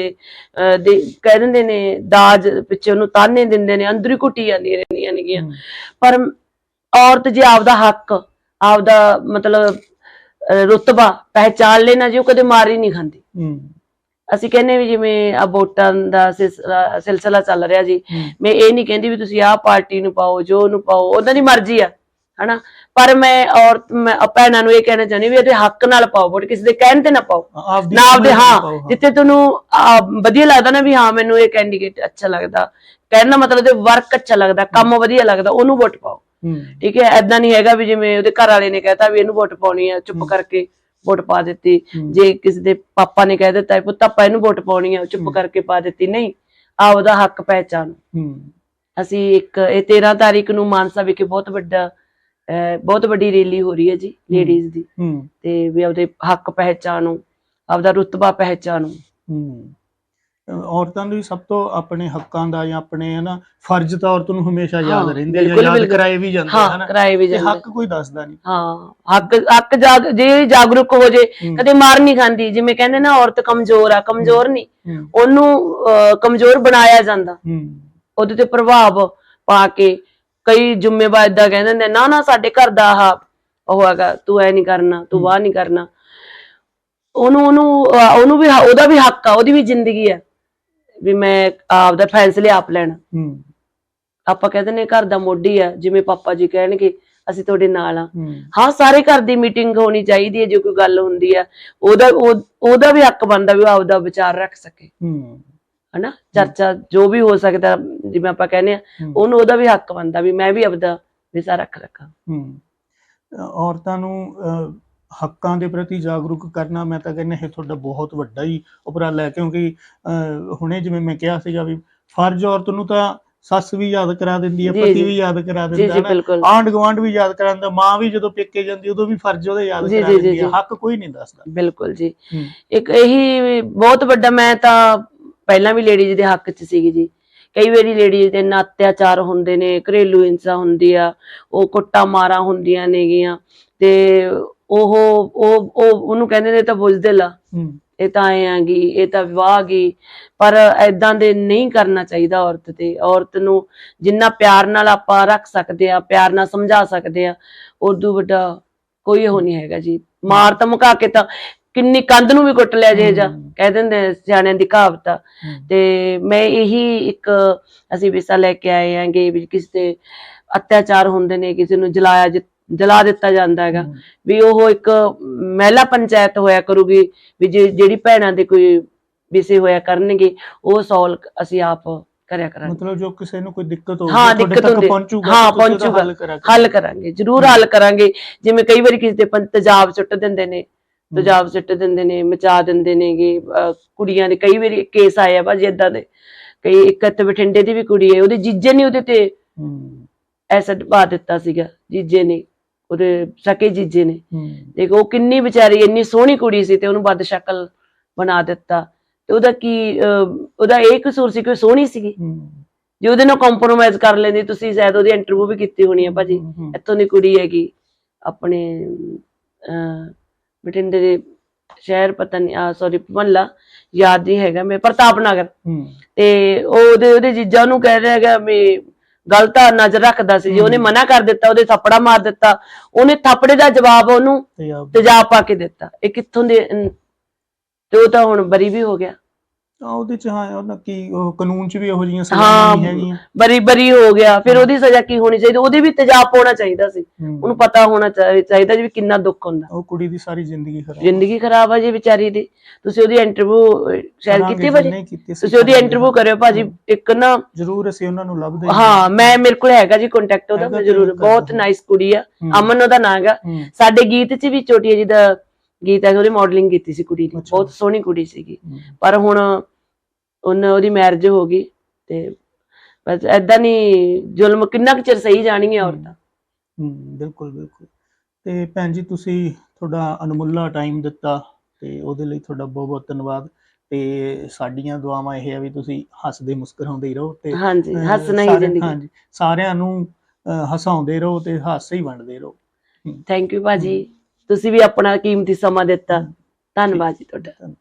ਦੇ ਕਹਿ ਦਿੰਦੇ ਨੇ ਦਾਜ ਪਿੱਛੇ ਉਹਨੂੰ ਤਾਨੇ ਦਿੰਦੇ ਨੇ ਅੰਦਰ ਹੀ ਘੁੱਟੀ ਜਾਂਦੀਆਂ ਰਹਿੰਦੀਆਂ ਨੇਗੀਆਂ। ਪਰ ਔਰਤ ਜੇ ਆਪਦਾ ਹੱਕ ਆਪਦਾ ਮਤਲਬ ਰੁਤਬਾ ਪਹਿਚਾਨ ਲੈਣਾ ਜੀ ਉਹ ਕਦੇ ਮਾਰ ਹੀ ਨਹੀਂ ਖਾਂਦੀ। ਅਸੀਂ ਕਹਿੰਦੇ ਵੀ ਜਿਵੇਂ ਆ ਵੋਟਾਂ ਦਾ ਸਿਲਸਿਲਾ ਚੱਲ ਰਿਹਾ ਜੀ ਮੈਂ ਇਹ ਨਹੀਂ ਕਹਿੰਦੀ ਵੀ ਤੁਸੀਂ ਆਹ ਪਾਰਟੀ ਨੂੰ ਪਾਓ ਜੋ ਨੂੰ ਪਾਓ ਉਹਨਾਂ ਦੀ ਮਰਜ਼ੀ ਆ। ਹਨਾ? ਪਰ ਮੈਂ ਔਰਤ ਮੈਂ ਭੈਣਾਂ ਨੂੰ ਇਹ ਕਹਿਣਾ ਚਾਹੁੰਦੀ ਵੀ ਇਹਦੇ ਹੱਕ ਨਾਲ ਪਾਓ ਵੋਟ ਕਿਸੇ ਦੇ ਕਹਿਣ ਤੇ ਨਾ ਪਾਓ। ਨਾ ਆਪਦੇ ਹਾਂ ਜਿੱਥੇ ਤੁਹਾਨੂੰ ਆ, ਵਧੀਆ ਲੱਗਦਾ ਨਾ ਵੀ ਹਾਂ ਮੈਨੂੰ ਇਹ ਕੈਂਡੀਡੇਟ ਅੱਛਾ ਲੱਗਦਾ। ਕਹਿਣ ਦਾ ਮਤਲਬ ਤੇ ਵਰਕ ਅੱਛਾ ਲੱਗਦਾ ਕੰਮ ਵਧੀਆ ਲੱਗਦਾ ਉਹਨੂੰ ਵੋਟ ਪਾਓ। ਠੀਕ ਹੈ ਐਦਾਂ ਨਹੀਂ ਹੈਗਾ ਵੀ ਜਿਵੇਂ ਉਹਦੇ ਘਰ ਵਾਲੇ ਨੇ ਕਹਿਤਾ ਵੀ ਇਹਨੂੰ ਵੋਟ ਪਾਉਣੀ ਹੈ ਚੁੱਪ। ਕਰਕੇ ਵੋਟ ਪਾ ਦਿੱਤੀ। ਜੇ ਕਿਸੇ ਦੇ ਪਾਪਾ ਨੇ ਕਹਿ ਦਿੱਤਾ ਪੁੱਤ ਆਪਾਂ ਇਹਨੂੰ ਵੋਟ ਪਾਉਣੀ ਹਮ। ਚੁੱਪ ਕਰਕੇ ਪਾ ਦਿੱਤੀ ਨਹੀਂ ਆਪਦਾ ਹੱਕ ਪਹਿਚਾਨ ਅਸੀਂ ਇੱਕ ਇਹ 13 ਤਾਰੀਖ ਨੂੰ ਮਾਨਸਾ ਵਿਖੇ ਬਹੁਤ ਵੱਡਾ ਬਹੁਤ ਵੱਡੀ ਰੈਲੀ ਹੋ ਰਹੀ ਹੈ ਜੀ ਲੇਡੀਜ਼ ਦੀ। ਤੇ ਵੀ ਆਪਦੇ ਹੱਕ ਪਹਿਚਾਣੋ ਆਪਦਾ ਰੁਤਬਾ ਪਹਿਚਾਣੋ। ਹੂੰ। ਔਰਤਾਂ ਨੂੰ ਵੀ ਸਭ ਤੋਂ ਆਪਣੇ ਹੱਕਾਂ ਦਾ ਜਾਂ ਆਪਣੇ ਹਨਾ ਫਰਜ਼ ਤਾਂ ਔਰਤ ਨੂੰ ਹਮੇਸ਼ਾ ਯਾਦ ਹਾਂ, ਰਹਿੰਦੇ ਬਿਲਕੁਲ, ਯਾਦ ਬਿਲਕੁਲ। ਕਰਾਏ ਵੀ ਜਾਂਦੇ ਹਾਂ ਹਨਾ। ਕਰਾਏ ਵੀ ਤੇ ਜਾਂਦੇ ਹੱਕ ਕੋਈ ਦੱਸਦਾ ਨਹੀਂ। ਹਾਂ ਹੱਕ ਹੱਕ ਜਾਗ ਜੇ ਜਾਗਰੂਕ ਹੋ ਜੇ ਹੂੰ। ਕਦੇ ਮਾਰ ਨਹੀਂ ਖਾਂਦੀ। ਜਿਵੇਂ ਕਹਿੰਦੇ ਨਾ ਔਰਤ ਕਮਜ਼ੋਰ ਆ ਕਮਜ਼ੋਰ ਨਹੀਂ। ਹੂੰ। ਉਹਨੂੰ ਅਹ, ਕਮਜ਼ੋਰ ਬਣਾਇਆ ਜਾਂਦਾ। ਹੂੰ। ਉਹਦੇ ਤੇ ਪ੍ਰਭਾਵ ਪਾ ਕੇ ਕਈ ਜ਼ਿੰਮੇਵਾਰ ਇਦਾਂ ਕਹਿੰਦੇ ਨੇ ਨਾ ਨਾ ਸਾਡੇ ਘਰ ਦਾ ਆਹ ਉਹ ਹੈਗਾ ਤੂੰ ਐ ਨਹੀਂ ਕਰਨਾ ਤੂੰ ਵਾਹ ਨਹੀਂ ਕਰਨਾ। ਉਹਨੂੰ ਉਹਨੂੰ ਉਹਨੂੰ ਵੀ ਉਹਦਾ ਵੀ ਹੱਕ ਆ ਉਹਦੀ ਵੀ ਜ਼ਿੰਦਗੀ ਆ ਵੀ ਮੈਂ ਆਪਦਾ ਫੈਸਲੇ ਆਪ ਲੈਣਾ। ਆਪਾਂ ਕਹਿੰਦੇ ਨੇ ਘਰ ਦਾ ਮੋਢੀ ਆ ਜਿਵੇਂ ਪਾਪਾ ਜੀ ਕਹਿਣਗੇ ਅਸੀਂ ਤੁਹਾਡੇ ਨਾਲ ਆ। ਹੂੰ। ਸਾਰੇ ਘਰ ਦੀ ਮੀਟਿੰਗ ਹੋਣੀ ਚਾਹੀਦੀ ਹੈ ਜੇ ਕੋਈ ਗੱਲ ਹੁੰਦੀ ਆ। ਉਹਦਾ ਉਹ- ਉਹਦਾ ਵੀ ਹੱਕ ਬਣਦਾ ਵੀ ਉਹ ਆਪਦਾ ਵਿਚਾਰ ਰੱਖ ਸਕੇ। ਹਨਾ? ਚਰਚਾ ਜੋ ਵੀ ਹੋ ਸਕਦਾ ਜਿਵੇਂ ਆਪਾਂ ਕਹਿੰਦੇ ਆ। ਉਹਨੂੰ ਉਹਦਾ ਵੀ ਹੱਕ ਬਣਦਾ ਵੀ ਮੈਂ ਵੀ ਆਪਦਾ ਵਿਚਾਰ ਰੱਖ ਰੱਖਾਂ। ਹੂੰ। ਔਰਤਾਂ ਨੂੰ ਹੱਕਾਂ ਦੇ ਪ੍ਰਤੀ ਜਾਗਰੂਕ ਕਰਨਾ ਮੈਂ ਤਾਂ ਕਹਿੰਦਾ ਇਹ ਤੁਹਾਡਾ ਬਹੁਤ ਵੱਡਾ ਹੀ ਉਪਰਾਲਾ ਹੈ ਕਿਉਂਕਿ ਹੁਣੇ ਜਿਵੇਂ ਮੈਂ ਕਿਹਾ ਸੀਗਾ ਵੀ ਫਰਜ਼ ਔਰਤ ਨੂੰ ਤਾਂ ਸੱਸ ਵੀ ਯਾਦ ਕਰਾ ਦਿੰਦੀ ਹੈ ਪਤੀ। ਵੀ ਯਾਦ ਕਰਾ ਦਿੰਦਾ ਹੈ ਆਂਢ ਗੁਆਂਢ ਵੀ ਯਾਦ ਕਰਾਉਂਦਾ ਮਾਂ ਵੀ ਜਦੋਂ ਪੇਕੇ ਜਾਂਦੀ ਉਦੋਂ ਵੀ ਫਰਜ਼ ਉਹਦੇ ਯਾਦ ਕਰਾ ਦਿੰਦੀ ਹੈ। ਹੱਕ ਕੋਈ ਨਹੀਂ ਦੱਸਦਾ। ਬਿਲਕੁਲ ਜੀ। ਇੱਕ ਇਹੀ ਬਹੁਤ ਵੱਡਾ ਮੈਂ ਤਾਂ ਪਹਿਲਾਂ ਵੀ ਲੇਡੀਜ਼ ਦੇ ਹੱਕ 'ਚ ਸੀਗੀ ਜੀ। ਕਈ ਵਾਰੀ ਲੇਡੀਜ਼ ਦੇ ਨਾਲ ਅਤਿਆਚਾਰ ਹੁੰਦੇ ਨੇ ਘਰੇਲੂ ਹਿੰਸਾ ਹੁੰਦੀ ਆ ਉਹ ਕੁੱਟਾ ਮਾਰਾਂ ਹੁੰਦੀਆਂ ਨੇਗੀਆਂ ਤੇ ਉਹ ਉਹ ਉਹ ਉਹਨੂੰ ਕਹਿੰਦੇ ਨੇ ਤਾਂ ਬੁਝਦਿਲ ਆ। ਹੂੰ। ਇਹ ਤਾਂ ਐ ਆਗੀ ਇਹ ਤਾਂ ਵਿਵਾਹ ਗਈ ਪਰ ਐਦਾਂ ਦੇ ਨਹੀਂ ਕਰਨਾ ਚਾਹੀਦਾ ਔਰਤ ਤੇ। ਔਰਤ ਨੂੰ ਜਿੰਨਾ ਪਿਆਰ ਨਾਲ ਆਪਾਂ ਰੱਖ ਸਕਦੇ ਆ ਪਿਆਰ ਨਾਲ ਸਮਝਾ ਸਕਦੇ ਆ ਉਦੋਂ ਵੱਡਾ ਕੋਈ ਉਹ ਨਹੀਂ ਹੈਗਾ ਜੀ। ਮਾਰ ਤਾਂ ਮੁਕਾ ਕੇ ਤਾਂ ਕਿੰਨੀ ਕੰਧ ਨੂੰ ਵੀ ਕੁੱਟ ਲਿਆ ਜੇ ਜਾਂ। ਕਹਿ ਦਿੰਦੇ ਸਿਆਣਿਆਂ ਦੀ ਕਹਾਵਤ ਆ। ਤੇ ਮੈਂ ਇਹੀ ਇੱਕ ਅਸੀਂ ਵਿਸਾ ਲੈ ਕੇ ਆਏ ਆਂਗੇ ਵੀ ਕਿਸੇ ਤੇ ਅਤਿਆਚਾਰ ਹੁੰਦੇ ਨੇ ਕਿਸੇ ਨੂੰ ਜਲਾਇਆ ਜਲਾ ਦਿੱਤਾ ਜਾਂਦਾ ਹੈਗਾ। ਵੀ ਉਹ ਇੱਕ ਮਹਿਲਾ ਪੰਚਾਇਤ ਹੋਇਆ ਕਰੂਗੀ ਵੀ ਜਿਹੜੀ ਭੈਣਾਂ ਦੇ ਕੋਈ ਵਿਸੇ ਹੋਇਆ ਕਰਨਗੇ ਉਹ ਸੋਲ ਅਸੀਂ ਆਪ ਕਰਿਆ ਕਰਾਂਗੇ। ਮਤਲਬ ਜੋ ਕਿਸੇ ਨੂੰ ਕੋਈ ਦਿੱਕਤ ਹੋਵੇ ਹਾਂ, ਦਿੱਕਤ ਹੁੰਦੀ- ਪਹੁੰਚੂਗਾ ਹਾਂ, ਤਾਂ ਪਹੁੰਚੂਗਾ। ਹੱਲ ਕਰਾਂਗੇ। ਜ਼ਰੂਰ ਹੱਲ ਕਰਾਂਗੇ। ਜਿਵੇਂ ਕਈ ਵਾਰੀ ਕਿਸੇ ਦੇ ਪੰ- ਤੇਜ਼ਾਬ ਸੁੱਟ ਦਿੰਦੇ ਨੇ ਤੇਜ਼ਾਬ ਸੁੱਟ ਦਿੰਦੇ ਨੇ ਮਚਾ ਦਿੰਦੇ ਨੇਗੇ ਕੁੜੀਆਂ ਦੇ ਕਈ ਵਾਰੀ ਕੇਸ ਆਏ ਆ ਭਾਜੀ ਇਦਾਂ ਦੇ। ਕਈ ਇੱਕ ਇੱਥੇ ਬਠਿੰਡੇ ਦੀ ਵੀ ਕੁੜੀ ਹੈ ਉਹਦੇ ਜੀਜੇ ਨੇ ਉਹਦੇ ਤੇ ਹੂੰ। ਐਸਿਡ ਪਾ ਦਿੱਤਾ ਸੀਗਾ ਜੀਜੇ ਨੇ ਉਹਦੇ ਸਕੇ ਜੀਜੇ ਨੇ। ਦੇਖੋ ਉਹ ਕਿੰਨੀ ਵਿਚਾਰੀ ਇੰਨੀ ਸੋਹਣੀ ਕੁੜੀ ਸੀ ਤੇ ਉਹਨੂੰ ਬਦ ਸ਼ਕਲ ਬਣਾ ਦਿੱਤਾ। ਤੇ ਉਹਦਾ ਕੀ ਉਹਦਾ ਇਹ ਕਸੂਰ ਸੀ ਕਿ ਸੋਹਣੀ ਸੀਗੀ। ਜੇ ਉਹਦੇ ਨਾਲ ਕੰਪਰੋਮਾਈਜ਼ ਕਰ ਲੈਂਦੀ ਤੁਸੀਂ ਸ਼ਾਇਦ ਉਹਦੀ ਇੰਟਰਵਿਊ ਵੀ ਕੀਤੀ ਹੋਣੀ ਹੈ ਭਾਜੀ। ਇੱਥੋਂ ਦੀ ਕੁੜੀ ਹੈਗੀ ਆਪਣੇ ਬਠਿੰਡੇ ਦੇ ਸ਼ਹਿਰ ਪਤਾ ਨਹੀਂ ਆ ਸੌਰੀ ਮਹੱਲਾ ਯਾਦ ਨਹੀਂ ਹੈਗਾ ਮੈਂ ਪ੍ਰਤਾਪ ਨਗਰ। ਤੇ ਉਹ ਉਹਦੇ ਉਹਦੇ ਜੀਜਾ ਨੂੰ ਕਹਿ ਰਿਹਾ ਹੈਗਾ ਵੀ ਗਲਤ ਨਜ਼ਰ ਰੱਖਦਾ ਸੀ ਜੀ। ਉਹਨੇ। ਮਨਾ ਕਰ ਦਿੱਤਾ ਉਹਦੇ ਥੱਪੜਾ ਮਾਰ ਦਿੱਤਾ। ਉਹਨੇ ਥੱਪੜੇ ਦਾ ਜਵਾਬ ਉਹਨੂੰ ਤੇਜ਼ਾਬ ਪਾ ਕੇ ਦਿੱਤਾ। ਇਹ ਕਿੱਥੋਂ ਦੇ ਤੇ ਉਹ ਤਾਂ ਹੁਣ ਬਰੀ ਵੀ ਹੋ ਗਿਆ। ਆ ਉਹਦੇ ਚ ਹਾਂ ਉਹਨਾਂ ਕੀ ਉਹ ਕਾਨੂੰਨ ਚ ਵੀ ਇਹੋ ਜਿਹੀਆਂ ਹਾਂ, ਸਜ਼ਾਵਾਂ ਨਹੀਂ ਹੈਗੀਆਂ। ਬਰੀ ਬਰੀ ਹੋ ਗਿਆ ਫਿਰ ਉਹਦੀ ਸਜ਼ਾ ਕੀ ਹੋਣੀ ਚਾਹੀਦੀ? ਉਹਦੇ ਵੀ ਤੇਜ਼ਾਬ ਪਾਉਣਾ ਚਾਹੀਦਾ ਸੀ। ਹੂੰ। ਉਹਨੂੰ ਪਤਾ ਹੋਣਾ ਚਾਹੀ- ਚਾਹੀਦਾ ਜੀ ਵੀ ਕਿੰਨਾ ਦੁੱਖ ਹੁੰਦਾ। ਉਹ ਕੁੜੀ ਦੀ ਸਾਰੀ ਜ਼ਿੰਦਗੀ ਖਰਾਬ। ਜ਼ਿੰਦਗੀ ਖਰਾਬ ਆ ਜੀ ਵਿਚਾਰੀ ਦੀ। ਤੁਸੀਂ ਉਹਦੀ ਇੰਟਰਵਿਊ ਸ਼ੇਅਰ ਕਰਾਂਗੇ, ਕੀਤੀ ਭਾਜੀ? ਨਹੀਂ ਕੀਤੀ, ਅਸੀਂ ਤੁਸੀਂ ਉਹਦੀ। ਇੰਟਰਵਿਊ ਕਰਿਓ ਭਾਜੀ ਇੱਕ ਨਾ ਜ਼ਰੂਰ ਅਸੀਂ ਉਹਨਾਂ ਨੂੰ ਲੱਭਦੇ ਹਾਂ। ਮੈਂ ਮੇਰੇ ਕੋਲ ਹੈਗਾ ਜੀ ਕੰਟੈਕਟ ਉਹਦਾ ਹੈਗਾ ਮੈਂ ਤੇ ਜ਼ਰੂਰ ਕਰ ਬਹੁਤ ਦਿਓ। ਨਾਈਸ ਕੁੜੀ ਆ। ਹੂੰ। ਅਮਨ ਉਹਦਾ ਨਾਂ ਹੈਗਾ। ਹੂੰ, ਸਾਡੇ ਗੀਤ 'ਚ ਵੀ ਚੋਟੀਆ ਜੀ ਦਾ ਗੀਤ ਹੈ ਉਹਦੀ ਮਾਡਲਿੰਗ ਕੀਤੀ ਸੀ ਕੁੜੀ ਨੇ। ਅੱਛਾ। ਬਹੁਤ ਸੋਹਣੀ ਕੁੜੀ ਸੀਗੀ। ਹੂੰ। ਪਰ ਹੁਣ ਉਹਨ ਉਹਦੀ ਮੈਰਿਜ ਹੋ ਗਈ ਤੇ ਬਸ ਐਦਾਂ ਨਹੀਂ ਜ਼ੁਲਮ ਕਿੰਨਾ ਕੁ ਚਿਰ ਸਹੀ ਜਾਣਗੀਆਂ ਔਰਤਾਂ? ਹੂੰ ਬਿਲਕੁਲ ਬਿਲਕੁਲ। ਤੇ ਭੈਣ ਜੀ ਤੁਸੀਂ ਤੁਹਾਡਾ ਅਨਮੁੱਲਾ ਟਾਈਮ ਦਿੱਤਾ ਤੇ ਉਹਦੇ ਲਈ ਤੁਹਾਡਾ ਬਹੁਤ ਬਹੁਤ ਧੰਨਵਾਦ ਤੇ ਸਾਡੀਆਂ ਦੁਆਵਾਂ ਇਹ ਆ ਵੀ ਤੁਸੀਂ ਹੱਸਦੇ ਮੁਸਕਰਾਉਂਦੇ ਹੀ ਰਹੋ ਤੇ ਹਾਂਜੀ ਹੱਸਣਾ ਹੀ ਜ਼ਿੰਦਗੀ। ਹਾਂਜੀ ਸਾਰਿਆਂ ਨੂੰ ਹਸਾਉਂਦੇ ਰਹੋ ਤੇ ਹਾਸੇ ਹੀ ਵੰਡਦੇ ਰਹੋ। ਥੈਂਕ ਯੂ ਭਾਜੀ। ਤੁਸੀਂ ਵੀ ਆਪਣਾ ਕੀਮਤੀ ਸਮਾਂ ਦਿੱਤਾ। ਧੰਨਵਾਦ ਜੀ ਤੁਹਾਡਾ।